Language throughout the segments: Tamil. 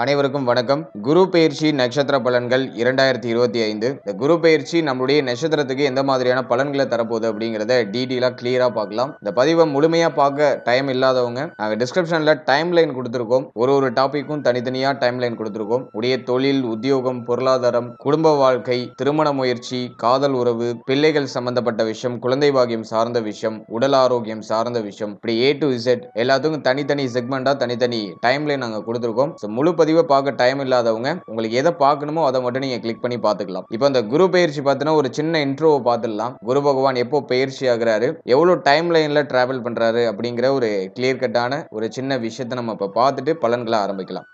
அனைவருக்கும் வணக்கம். குரு பயிற்சி நட்சத்திர பலன்கள் இரண்டாயிரத்தி இருபத்தி ஐந்து. இந்த குரு பயிற்சி நம்மளுடைய நட்சத்திரத்துக்கு எந்த மாதிரியான பலன்களை தரப்போகுது அப்படிங்கிறத டீட்டெயிலாக கிளியராக பார்க்கலாம். இந்த பதிவை முழுமையாக பார்க்க டைம் இல்லாதவங்க நாங்கள் டிஸ்கிரிப்ஷனில் டைம் லைன் கொடுத்துருக்கோம். ஒரு ஒரு டாப்பிக்கும் தனித்தனியாக டைம் லைன் கொடுத்துருக்கோம். உடைய தொழில் உத்தியோகம் பொருளாதாரம் குடும்ப வாழ்க்கை திருமண முயற்சி காதல் உறவு பிள்ளைகள் சம்பந்தப்பட்ட விஷயம் குழந்தை பாகியம் சார்ந்த விஷயம் உடல் ஆரோக்கியம் சார்ந்த விஷயம் இப்படி ஏ டு இசட் எல்லாத்துக்கும் தனித்தனி செக்மெண்ட்டாக தனித்தனி டைம் லைன் நாங்கள் கொடுத்துருக்கோம். ஸோ முழு பதிவை பார்க்க டைம் இல்லாதவங்க உங்களுக்கு எதை பார்க்கணுமோ அதை மட்டும் நீங்க கிளிக் பண்ணி பார்த்துக்கலாம். இப்போ இந்த குரு பயிற்சி பார்த்தீங்கன்னா ஒரு சின்ன இன்ட்ரோவை பார்த்துடலாம். குரு பகவான் எப்போ பயிற்சி ஆகுறாரு எவ்வளோ டைம் லைன்ல டிராவல் பண்றாரு அப்படிங்கிற ஒரு கிளியர் கட்டான ஒரு சின்ன விஷயத்தை நம்ம இப்போ பார்த்துட்டு பலன்களை ஆரம்பிக்கலாம்.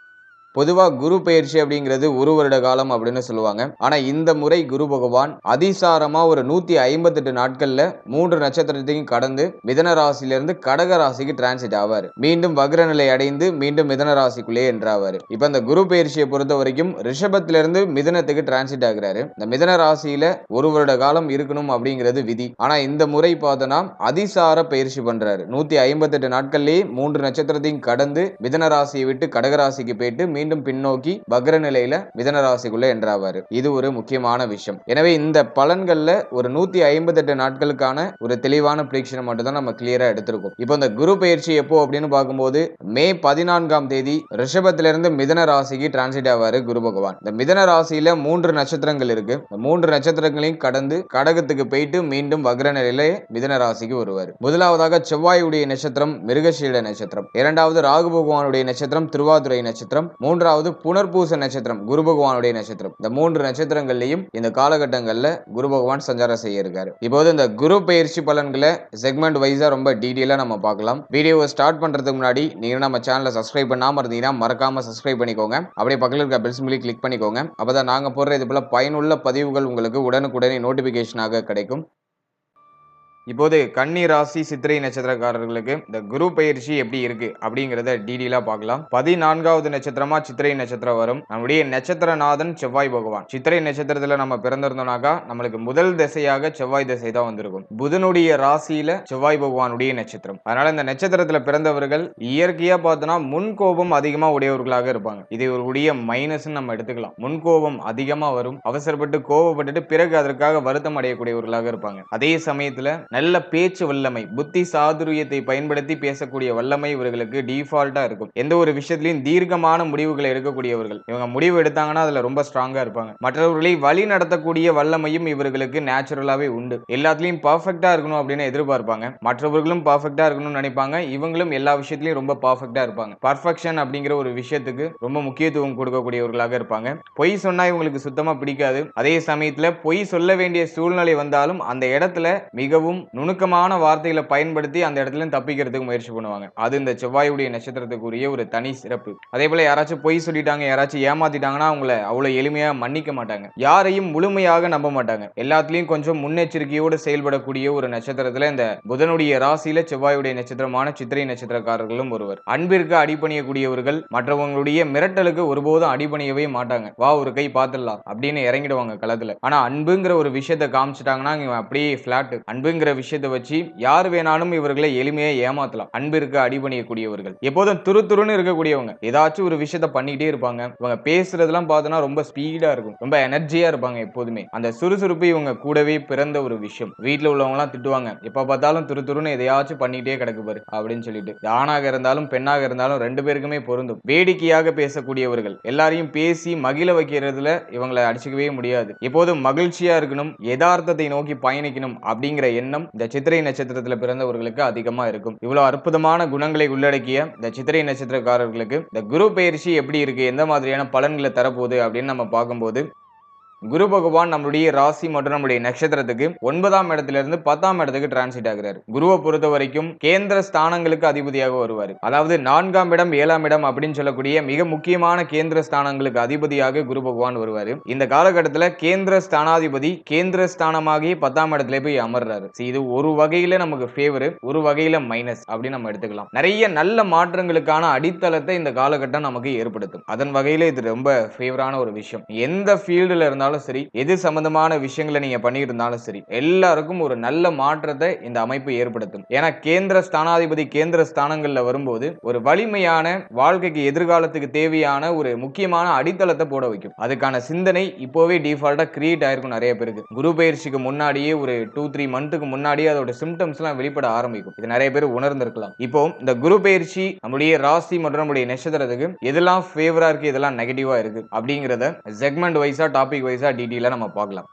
பொதுவாக குரு பயிற்சி அப்படிங்கிறது ஒரு வருட காலம் அப்படின்னு சொல்லுவாங்க. ஆனா இந்த முறை குரு பகவான் அதிசாரமா ஒரு நூத்தி ஐம்பத்தெட்டு நாட்கள்ல மூன்று நட்சத்திரத்தையும் கடந்து மிதன ராசியிலிருந்து கடக ராசிக்கு டிரான்சிட் ஆவார். மீண்டும் வக்ரநிலை அடைந்து மீண்டும் மிதன ராசிக்குள்ளே என்றாவார். இப்ப இந்த குரு பயிற்சியை பொறுத்த வரைக்கும் ரிஷபத்திலிருந்து மிதனத்துக்கு டிரான்சிட் ஆகிறாரு. இந்த மிதன ராசியில ஒரு வருட காலம் இருக்கணும் அப்படிங்கிறது விதி. ஆனா இந்த முறை பார்த்தோன்னா அதிசார பயிற்சி பண்றாரு. நூத்தி ஐம்பத்தெட்டு நாட்கள்லேயே மூன்று நட்சத்திரத்தையும் கடந்து மிதன ராசியை விட்டு கடகராசிக்கு போயிட்டு மீண்டும் பின்னோக்கி வக்ர நிலையில மிதன ராசிக்குள்ள என்றாவாரு. இது ஒரு முக்கியமான விஷயம். எனவே இந்த பலன்கள்ல ஒரு நூத்தி ஐம்பத்தி எட்டு நாட்களுக்கான ஒரு தெளிவான பிரீக்ஷனை மட்டும் தான் நம்ம கிளியரா எடுத்திருக்கோம். இப்போ இந்த குரு பயிற்சி எப்போ அப்படின்னு பார்க்கும்போது மே பதினான்காம் தேதி ரிஷபத்திலிருந்து மிதன ராசிக்கு டிரான்சிட் ஆவாரு குரு பகவான். இந்த மிதன ராசியில மூன்று நட்சத்திரங்கள் இருக்கு. மூன்று நட்சத்திரங்களையும் கடந்து கடகத்துக்கு போயிட்டு மீண்டும் வக்ர நிலையில மிதன ராசிக்கு வருவார். முதலாவதாக செவ்வாயுடைய நட்சத்திரம் மிருகசீல நட்சத்திரம். இரண்டாவது ராகு பகவானுடைய நட்சத்திரம் திருவாதுரை நட்சத்திரம். மூன்றாவது புனர்பூச நட்சத்திரம் குரு பகவானுடைய நட்சத்திரம். இந்த மூன்று நட்சத்திரங்கள்லையும் இந்த காலகட்டங்கள்ல குரு பகவான் சஞ்சாரம் செய்ய இருக்காரு. இப்போது இந்த குரு பயிற்சி பலன்களை செக்மெண்ட் வைஸா ரொம்ப டீட்டெயிலாக நம்ம பார்க்கலாம். வீடியோவை ஸ்டார்ட் பண்றதுக்கு முன்னாடி நீங்க நம்ம சேனலை சப்ஸ்கிரைப் பண்ணாம இருந்தீங்கன்னா மறக்காம சப்ஸ்கிரைப் பண்ணிக்கோங்க. அப்படியே பக்கத்தில் இருக்க பெல்ஸ் சிம்பிளி கிளிக் பண்ணிக்கோங்க. அப்பதான் நாங்க போடுற இது போல பயனுள்ள பதிவுகள் உங்களுக்கு உடனுக்குடனே நோட்டிபிகேஷனாக கிடைக்கும். இப்போது கன்னி ராசி சித்திரை நட்சத்திரக்காரர்களுக்கு இந்த குரு பயிற்சி எப்படி இருக்கு அப்படிங்கிறத டீடெயிலா பார்க்கலாம். பதினான்காவது நட்சத்திரமா சித்திரை நட்சத்திரம் வரும். நம்முடைய நட்சத்திரநாதன் செவ்வாய் பகவான். சித்திரை நட்சத்திரத்துல நம்ம பிறந்திருந்தோம்னாக்கா நம்மளுக்கு முதல் திசையாக செவ்வாய் திசை தான் வந்திருக்கும். புதனுடைய ராசியில செவ்வாய் பகவானுடைய நட்சத்திரம். அதனால இந்த நட்சத்திரத்துல பிறந்தவர்கள் இயற்கையா பார்த்தோம்னா முன்கோபம் அதிகமா உடையவர்களாக இருப்பாங்க. இது இவர்களுடைய மைனஸ் நம்ம எடுத்துக்கலாம். முன்கோபம் அதிகமா வரும். அவசரப்பட்டு கோபப்பட்டுட்டு பிறகு அதற்காக வருத்தம் அடையக்கூடியவர்களாக இருப்பாங்க. அதே சமயத்துல நல்ல பேச்சு வல்லமை புத்தி சாதுரியத்தை பயன்படுத்தி பேசக்கூடிய வல்லமை இவர்களுக்கு டிஃபால்ட்டா இருக்கும். எந்த ஒரு விஷயத்திலையும் தீர்க்கமான முடிவுகளை எடுக்கக்கூடியவர்கள். இவங்க முடிவு எடுத்தாங்கன்னா அதுல ரொம்ப ஸ்ட்ராங்கா இருப்பாங்க. மற்றவர்களை வழி நடத்தக்கூடிய வல்லமையும் இவர்களுக்கு நேச்சுரலாவே உண்டு. எல்லாத்துலயும் பர்ஃபெக்டா இருக்கணும் அப்படின்னு எதிர்பார்ப்பாங்க. மற்றவர்களும் பர்ஃபெக்டா இருக்கணும்னு நினைப்பாங்க. இவங்களும் எல்லா விஷயத்திலையும் ரொம்ப பர்ஃபெக்டா இருப்பாங்க. பர்ஃபெக்ஷன் அப்படிங்கிற ஒரு விஷயத்துக்கு ரொம்ப முக்கியத்துவம் கொடுக்கக்கூடியவர்களாக இருப்பாங்க. பொய் சொன்னா இவங்களுக்கு சுத்தமா பிடிக்காது. அதே சமயத்துல பொய் சொல்ல வேண்டிய சூழ்நிலை வந்தாலும் அந்த இடத்துல மிகவும் நுணுக்கமான வார்த்தைகளை பயன்படுத்தி அந்த இடத்துல தப்பிக்கிறதுக்கு முயற்சி பண்ணுவாங்க. அது இந்த செவ்வாயுடைய நட்சத்திரத்துக்குரிய ஒரு தனி சிறப்பு. அதே போல யாராச்சும் பொய் சொல்லிட்டாங்க யாராச்சும் ஏமாத்திட்டாங்கன்னா அவங்கள அவ்வளவு எளிமையா மன்னிக்க மாட்டாங்க. யாரையும் முழுமையாக நம்ப மாட்டாங்க. எல்லாத்துலயும் கொஞ்சம் முன்னெச்சரிக்கையோடு செயல்படக்கூடிய ஒரு நட்சத்திரத்துல இந்த புதனுடைய ராசியில செவ்வாயுடைய நட்சத்திரமான சித்திரை நட்சத்திரக்காரர்களும் ஒருவர். அன்பிற்கு அடிபணியக்கூடியவர்கள் மற்றவங்களுடைய மிரட்டலுக்கு ஒருபோதும் அடிபணியவே மாட்டாங்க. வா ஒரு கை பார்த்துடலாம் அப்படின்னு இறங்கிடுவாங்க களத்துல. ஆனா அன்புங்கிற ஒரு விஷயத்தை காமிச்சிட்டாங்கன்னா இவன் அப்படியே பிளாட் அன்புங்கிற விஷயத்தை வச்சு யார் வேணாலும் இவர்களை எளிமையா ஏமாத்தலாம். அன்பிற்கு அடிபணியக்கூடியவர்கள். எப்போதும் துரு துருன்னு இருக்கக்கூடியவங்க. ஏதாச்சும் ஒரு விஷயத்த பண்ணிக்கிட்டே இருப்பாங்க. இவங்க பேசுறதெல்லாம் பார்த்தோன்னா ரொம்ப ஸ்பீடா இருக்கும். ரொம்ப எனர்ஜியா இருப்பாங்க எப்போதுமே. அந்த சுறுசுறுப்பு இவங்க கூடவே பிறந்த ஒரு விஷயம். வீட்டில் உள்ளவங்க திட்டுவாங்க. எப்போ பார்த்தாலும் துரு துருன்னு எதையாச்சும் பண்ணிக்கிட்டே கிடக்கு பாரு அப்படின்னு சொல்லிட்டு. ஆணாக இருந்தாலும் பெண்ணாக இருந்தாலும் ரெண்டு பேருக்குமே பொருந்தும். வேடிக்கையாக பேசக்கூடியவர்கள். எல்லாரையும் பேசி மகிழ வைக்கிறதுல இவங்களை அடிச்சுக்கவே முடியாது. எப்போதும் மகிழ்ச்சியா இருக்கணும் யதார்த்தத்தை நோக்கி பயணிக்கணும் அப்படிங்கிற எண்ணம் இந்த சித்திரை நட்சத்திரத்துல பிறந்தவர்களுக்கு அதிகமா இருக்கும். இவ்வளவு அற்புதமான குணங்களை உள்ளடக்கிய இந்த சித்திரை நட்சத்திரக்காரர்களுக்கு இந்த குரு பயிற்சி எப்படி இருக்கு? எந்த மாதிரியான பலன்களை தரப்போகுது? அப்படின்னு நம்ம பார்க்கும்போது குரு பகவான் நம்மளுடைய ராசி மற்றும் நம்முடைய நட்சத்திரத்துக்கு ஒன்பதாம் இடத்துல இருந்து பத்தாம் இடத்துக்கு டிரான்சிட் ஆகிறாரு. குருவை பொறுத்த வரைக்கும் கேந்திர ஸ்தானங்களுக்கு அதிபதியாக வருவார். அதாவது நான்காம் இடம் ஏழாம் இடம் அப்படின்னு சொல்லக்கூடிய மிக முக்கியமான கேந்திர ஸ்தானங்களுக்கு அதிபதியாக குரு பகவான் வருவார். இந்த காலகட்டத்தில் கேந்திர ஸ்தானாதிபதி கேந்திர ஸ்தானமாகி பத்தாம் இடத்துல போய் அமர்றாரு. இது ஒரு வகையில நமக்கு ஃபேவர் ஒரு வகையில மைனஸ் அப்படின்னு நம்ம எடுத்துக்கலாம். நிறைய நல்ல மாற்றங்களுக்கான அடித்தளத்தை இந்த காலகட்டம் நமக்கு ஏற்படுத்தும். அதன் வகையில இது ரொம்ப ஃபேவரான ஒரு விஷயம். எந்த ஃபீல்டுல இருந்தாலும் இருந்தாலும் சரி எது சம்பந்தமான விஷயங்களை நீங்க பண்ணிட்டு இருந்தாலும் சரி எல்லாருக்கும் ஒரு நல்ல மாற்றத்தை இந்த அமைப்பு ஏற்படுத்தும். ஏன்னா கேந்திர ஸ்தானாதிபதி கேந்திர ஸ்தானங்கள்ல வரும்போது ஒரு வலிமையான வாழ்க்கைக்கு எதிர்காலத்துக்கு தேவையான ஒரு முக்கியமான அடித்தளத்தை போட வைக்கும். அதுக்கான சிந்தனை இப்போவே டிஃபால்ட்டா கிரியேட் ஆயிருக்கும் நிறைய பேருக்கு. குரு பயிற்சிக்கு முன்னாடியே ஒரு டூ த்ரீ மந்த்துக்கு முன்னாடியே அதோட சிம்டம்ஸ் எல்லாம் வெளிப்பட ஆரம்பிக்கும். இது நிறைய பேர் உணர்ந்திருக்கலாம். இப்போ இந்த குரு பயிற்சி நம்முடைய ராசி மற்றும் நம்முடைய நட்சத்திரத்துக்கு எதெல்லாம் ஃபேவரா இருக்கு இதெல்லாம் நெகட்டிவா இருக்கு அப்படிங்கிறத செக்மெண்ட் வைஸா டாபிக் வைஸ் வைஸாக டீட்டெயிலாக நம்ம பார்க்கலாம்.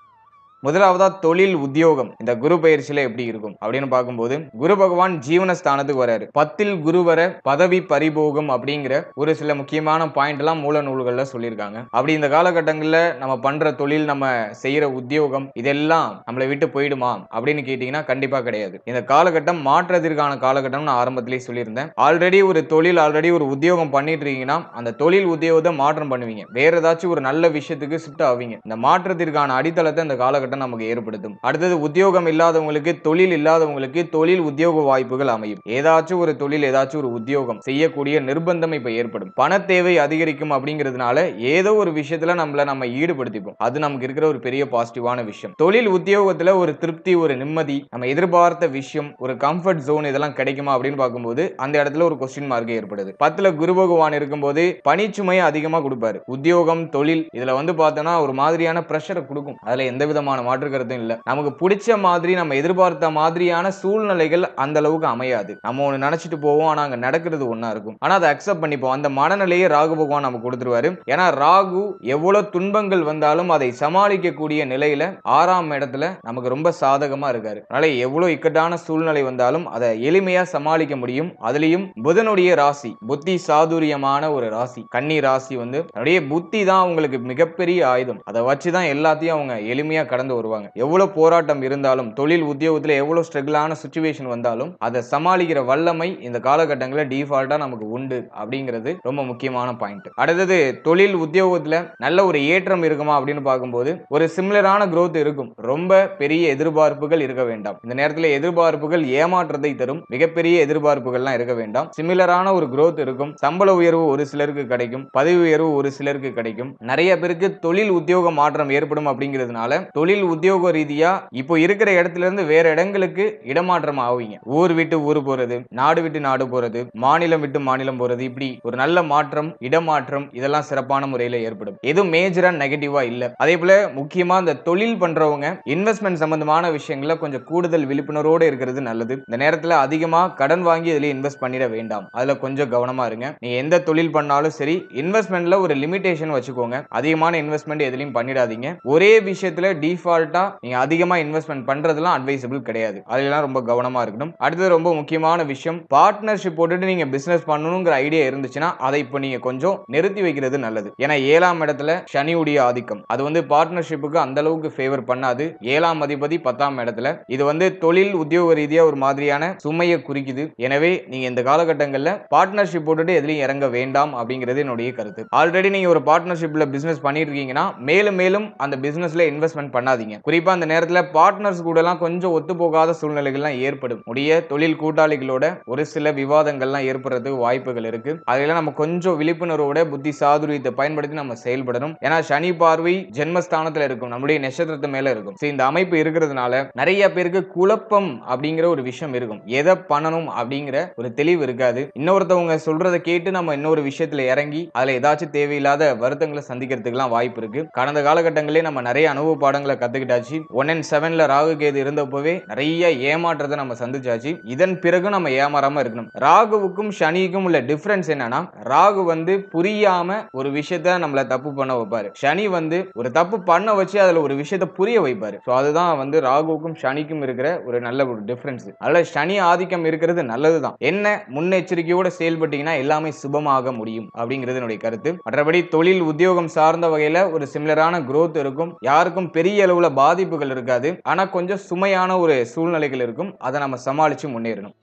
முதலாவதா தொழில் உத்தியோகம். இந்த குரு பயிற்சியில எப்படி இருக்கும்? அப்படின்னு பார்க்கும்போது குரு பகவான் ஜீவனஸ்தானத்துக்கு வராரு. பத்தில் குரு வர பதவி பரிபோகம் அப்படிங்கிற ஒரு சில முக்கியமான பாயிண்ட் எல்லாம் மூல நூல்கள்ல சொல்லியிருக்காங்க. அப்படி இந்த காலகட்டங்கள்ல நம்ம பண்ற தொழில் நம்ம செய்யற உத்தியோகம் இதெல்லாம் நம்மளை விட்டு போயிடுமா அப்படின்னு கேட்டீங்கன்னா கண்டிப்பா கிடையாது. இந்த காலகட்டம் மாற்றத்திற்கான காலகட்டம் நான் ஆரம்பத்திலேயே சொல்லியிருந்தேன். ஆல்ரெடி ஒரு தொழில் ஆல்ரெடி ஒரு உத்தியோகம் பண்ணிட்டு இருக்கீங்கன்னா அந்த தொழில் உத்தியோகத்தை மாற்றம் பண்ணுவீங்க. வேற ஏதாச்சும் ஒரு நல்ல விஷயத்துக்கு ஷிஃப்ட் ஆவீங்க. இந்த மாற்றத்திற்கான அடித்தளத்தை இந்த காலகட்டம் நமக்கு ஏற்படுத்தும். அடுத்தது உத்தியோகம் இல்லாதவங்களுக்கு தொழில் இல்லாதவங்களுக்கு தொழில் உத்தியோக வாய்ப்புகள் அமையும். ஏதாச்சும் ஒரு தொழில் ஏதாச்சும் ஒரு உத்தியோகம் செய்யக்கூடிய நிர்பந்தம் இப்ப ஏற்படும். பண தேவை அதிகரிக்கும் அப்படிங்கிறதுனால ஏதோ ஒரு விஷயத்துல நம்மள நம்ம ஈடுபடுத்திப்போம். அது நமக்கு இருக்கிற ஒரு பெரிய பாசிட்டிவான விஷயம். தொழில் உத்தியோகத்துல ஒரு திருப்தி ஒரு நிம்மதி நம்ம எதிர்பார்த்த விஷயம் ஒரு கம்ஃபர்ட் ஜோன் இதெல்லாம் கிடைக்குமா அப்படின்னு பார்க்கும்போது அந்த இடத்துல ஒரு கொஸ்டின் மார்க் ஏற்படுது. பத்துல குரு பகவான் இருக்கும்போது பணிச்சுமையை அதிகமா கொடுப்பாரு. உத்தியோகம் தொழில் இதுல வந்து பார்த்தோம்னா ஒரு மாதிரியான ப்ரெஷரை கொடுக்கும். அதுல எந்த விதமான மாற்று கருத்தும் இல்லை. நமக்கு பிடிச்ச மாதிரி நம்ம எதிர்பார்த்த மாதிரியான சூழ்நிலைகள் அந்த அளவுக்கு அமையாது. நம்ம ஒன்று நினைச்சிட்டு போவோம் ஆனா அங்க நடக்கிறது ஒன்றா இருக்கும். ஆனா அதை அக்செப்ட் பண்ணிப்போம் அந்த மனநிலையை ராகு பகவான் நமக்கு கொடுத்துருவாரு. ஏன்னா ராகு எவ்வளவு துன்பங்கள் வந்தாலும் அதை சமாளிக்கக்கூடிய நிலையில ஆறாம் இடத்துல நமக்கு ரொம்ப சாதகமா இருக்காரு. அதனால எவ்வளவு இக்கட்டான சூழ்நிலை வந்தாலும் அதை எளிமையா சமாளிக்க முடியும். அதுலயும் புதனுடைய ராசி புத்தி சாதுரியமான ஒரு ராசி. கன்னி ராசி வந்து தன்னுடைய புத்தி தான் அவங்களுக்கு மிகப்பெரிய ஆயுதம். அதை வச்சு தான் எல்லாத்தையும் அவங்க எளிமையா கடந்து வருவாங்க. எவ்வளவு போராட்டம் இருந்தாலும் தொழில் உத்தியோகத்துல எவ்வளவு ஸ்ட்ரகிளான சுச்சுவேஷன் வந்தாலும் அதை சமாளிக்கிற வல்லமை இந்த காலகட்டங்களில் டிஃபால்ட்டா நமக்கு உண்டு அப்படிங்கிறது ரொம்ப முக்கியமான பாயிண்ட் அடுத்தது தொழில் உத்தியோகத்துல நல்ல ஒரு ஏற்றம் இருக்குமா அப்படின்னு பார்க்கும்போது ஒரு சிமிலரான குரோத் இருக்கும். ரொம்ப பெரிய எதிர்பார்ப்புகள் இருக்க வேண்டாம். இந்த நேரத்தில் எதிர்பார்ப்புகள் ஏமாற்றத்தை தரும். மிகப்பெரிய எதிர்பார்ப்புகள்லாம் இருக்க வேண்டாம். சிமிலரான ஒரு குரோத் இருக்கும். சம்பள உயர்வு ஒரு சிலருக்கு கிடைக்கும். பதவி உயர்வு ஒரு சிலருக்கு கிடைக்கும். நிறைய பேருக்கு தொழில் உத்தியோக மாற்றம் ஏற்படும் அப்படிங்கிறதுனால தொழில் உத்தியோக ரீதியா இப்போ இருக்கிற இடத்துல இருந்து வேற இடங்களுக்கு இடமாற்றம் ஆவீங்க. ஊர் விட்டு ஊர் போறது நாடு விட்டு நாடு போறது மாநிலம் விட்டு மாநிலம் போறது இப்படி ஒரு நல்ல மாற்றம் இடமாற்றம் இதெல்லாம் சிறப்பான முறையில ஏற்படும். எதுவும் மேஜரா நெகட்டிவா இல்ல. அதே போல முக்கியமா இந்த தொழில் பண்றவங்க இன்வெஸ்ட்மெண்ட் சம்பந்தமான விஷயங்கள கொஞ்சம் கூடுதல் விழிப்புணர்வோட இருக்கிறது நல்லது. இந்த நேரத்துல அதிகமா கடன் வாங்கி இதுல இன்வெஸ்ட் பண்ணிட வேண்டாம். அதுல கொஞ்சம் கவனமா இருங்க. நீ எந்த தொழில் பண்ணாலும் சரி இன்வெஸ்ட்மெண்ட்ல ஒரு லிமிடேஷன் வச்சுக்கோங்க. அதிகமான இன்வெஸ்ட்மெண்ட் எதுலயும் பண்ணிடாதீங்க. ஒரே விஷயத்துல டிஃபால்ட்டா நீங்க அதிகமா இன்வெஸ்ட்மெண்ட் பண்றதுலாம் அட்வைசபிள் கிடையாது. அதெல்லாம் ரொம்ப கவனமா இருக்கணும். அடுத்தது ரொம்ப முக்கியமான விஷயம் பார்ட்னர்ஷிப் போட்டுட்டு நீங்க பிசினஸ் பண்ணணுங்கிற ஐடியா இருந்துச்சுன்னா அதை இப்போ நீங்க கொஞ்சம் நிறுத்தி வைக்கிறது நல்லது. ஏன்னா ஏழாம் இடத்துல சனியுடைய ஆதிக்கம். அது வந்து பார்ட்னர்ஷிப்புக்கு அந்த அளவுக்கு ஃபேவர் பண்ணாது. ஏழாம் அதிபதி பத்தாம் இடத்துல. இது வந்து தொழில் உத்தியோக ரீதியா ஒரு மாதிரியான சுமையை குறிக்குது. எனவே நீங்க இந்த காலகட்டங்களில் பார்ட்னர்ஷிப் போட்டுட்டு எதுலையும் இறங்க வேண்டாம் அப்படிங்கிறது என்னுடைய கருத்து. ஆல்ரெடி நீங்க ஒரு பார்ட்னர்ஷிப்ல பிசினஸ் பண்ணிட்டு இருக்கீங்கன்னா மேலும் மேலும் அந்த பிசினஸ்ல இன்வெஸ்ட்மெண்ட் பண்ணாது விடாதீங்க. குறிப்பா அந்த நேரத்துல பார்ட்னர்ஸ் கூட எல்லாம் கொஞ்சம் ஒத்து போகாத சூழ்நிலைகள்லாம் ஏற்படும். உடைய தொழில் கூட்டாளிகளோட ஒரு சில விவாதங்கள்லாம் ஏற்படுறதுக்கு வாய்ப்புகள் இருக்கு. அதெல்லாம் நம்ம கொஞ்சம் விழிப்புணர்வோட புத்தி சாதுரியத்தை பயன்படுத்தி நம்ம செயல்படணும். ஏன்னா சனி பார்வை ஜென்மஸ்தானத்துல இருக்கும். நம்முடைய நட்சத்திரத்து மேல இருக்கும். இந்த அமைப்பு இருக்கிறதுனால நிறைய பேருக்கு குழப்பம் அப்படிங்கிற ஒரு விஷயம் இருக்கும். எதை பண்ணணும் அப்படிங்கிற ஒரு தெளிவு இருக்காது. இன்னொருத்தவங்க சொல்றதை கேட்டு நம்ம இன்னொரு விஷயத்துல இறங்கி அதுல ஏதாச்சும் தேவையில்லாத வருத்தங்களை சந்திக்கிறதுக்குலாம் வாய்ப்பு இருக்கு. கடந்த காலகட்டங்களே நம்ம நிறைய அனுபவ பாடங்களை கத்துக்கிட்டாச்சு. ஒன் அண்ட் செவன்ல ராகு கேது இருந்தப்பவே நிறைய ஏமாற்றத்தை நம்ம சந்திச்சாச்சு. இதன் பிறகு நம்ம ஏமாறாம இருக்கணும். ராகுவுக்கும் சனிக்கும் உள்ள டிஃபரன்ஸ் என்னன்னா ராகு வந்து புரியாம ஒரு விஷயத்த நம்மள தப்பு பண்ண வைப்பாரு. சனி வந்து ஒரு தப்பு பண்ண வச்சு அதுல ஒரு விஷயத்த புரிய வைப்பாரு. ஸோ அதுதான் வந்து ராகுவுக்கும் சனிக்கும் இருக்கிற ஒரு நல்ல ஒரு டிஃபரன்ஸ் அதில் சனி ஆதிக்கம் இருக்கிறது நல்லதுதான். என்ன முன்னெச்சரிக்கையோட செயல்பட்டீங்கன்னா எல்லாமே சுபமாக முடியும் அப்படிங்கிறது என்னுடைய கருத்து. மற்றபடி தொழில் உத்தியோகம் சார்ந்த வகையில ஒரு சிமிலரான குரோத் இருக்கும். யாருக்கும் பெரிய அளவில் பாதிப்புகள் இருக்காது. ஆனா கொஞ்சம் சுமையான ஒரு சூழ்நிலைகள் இருக்கும். அதை நம்ம சமாளித்து முன்னேறணும்.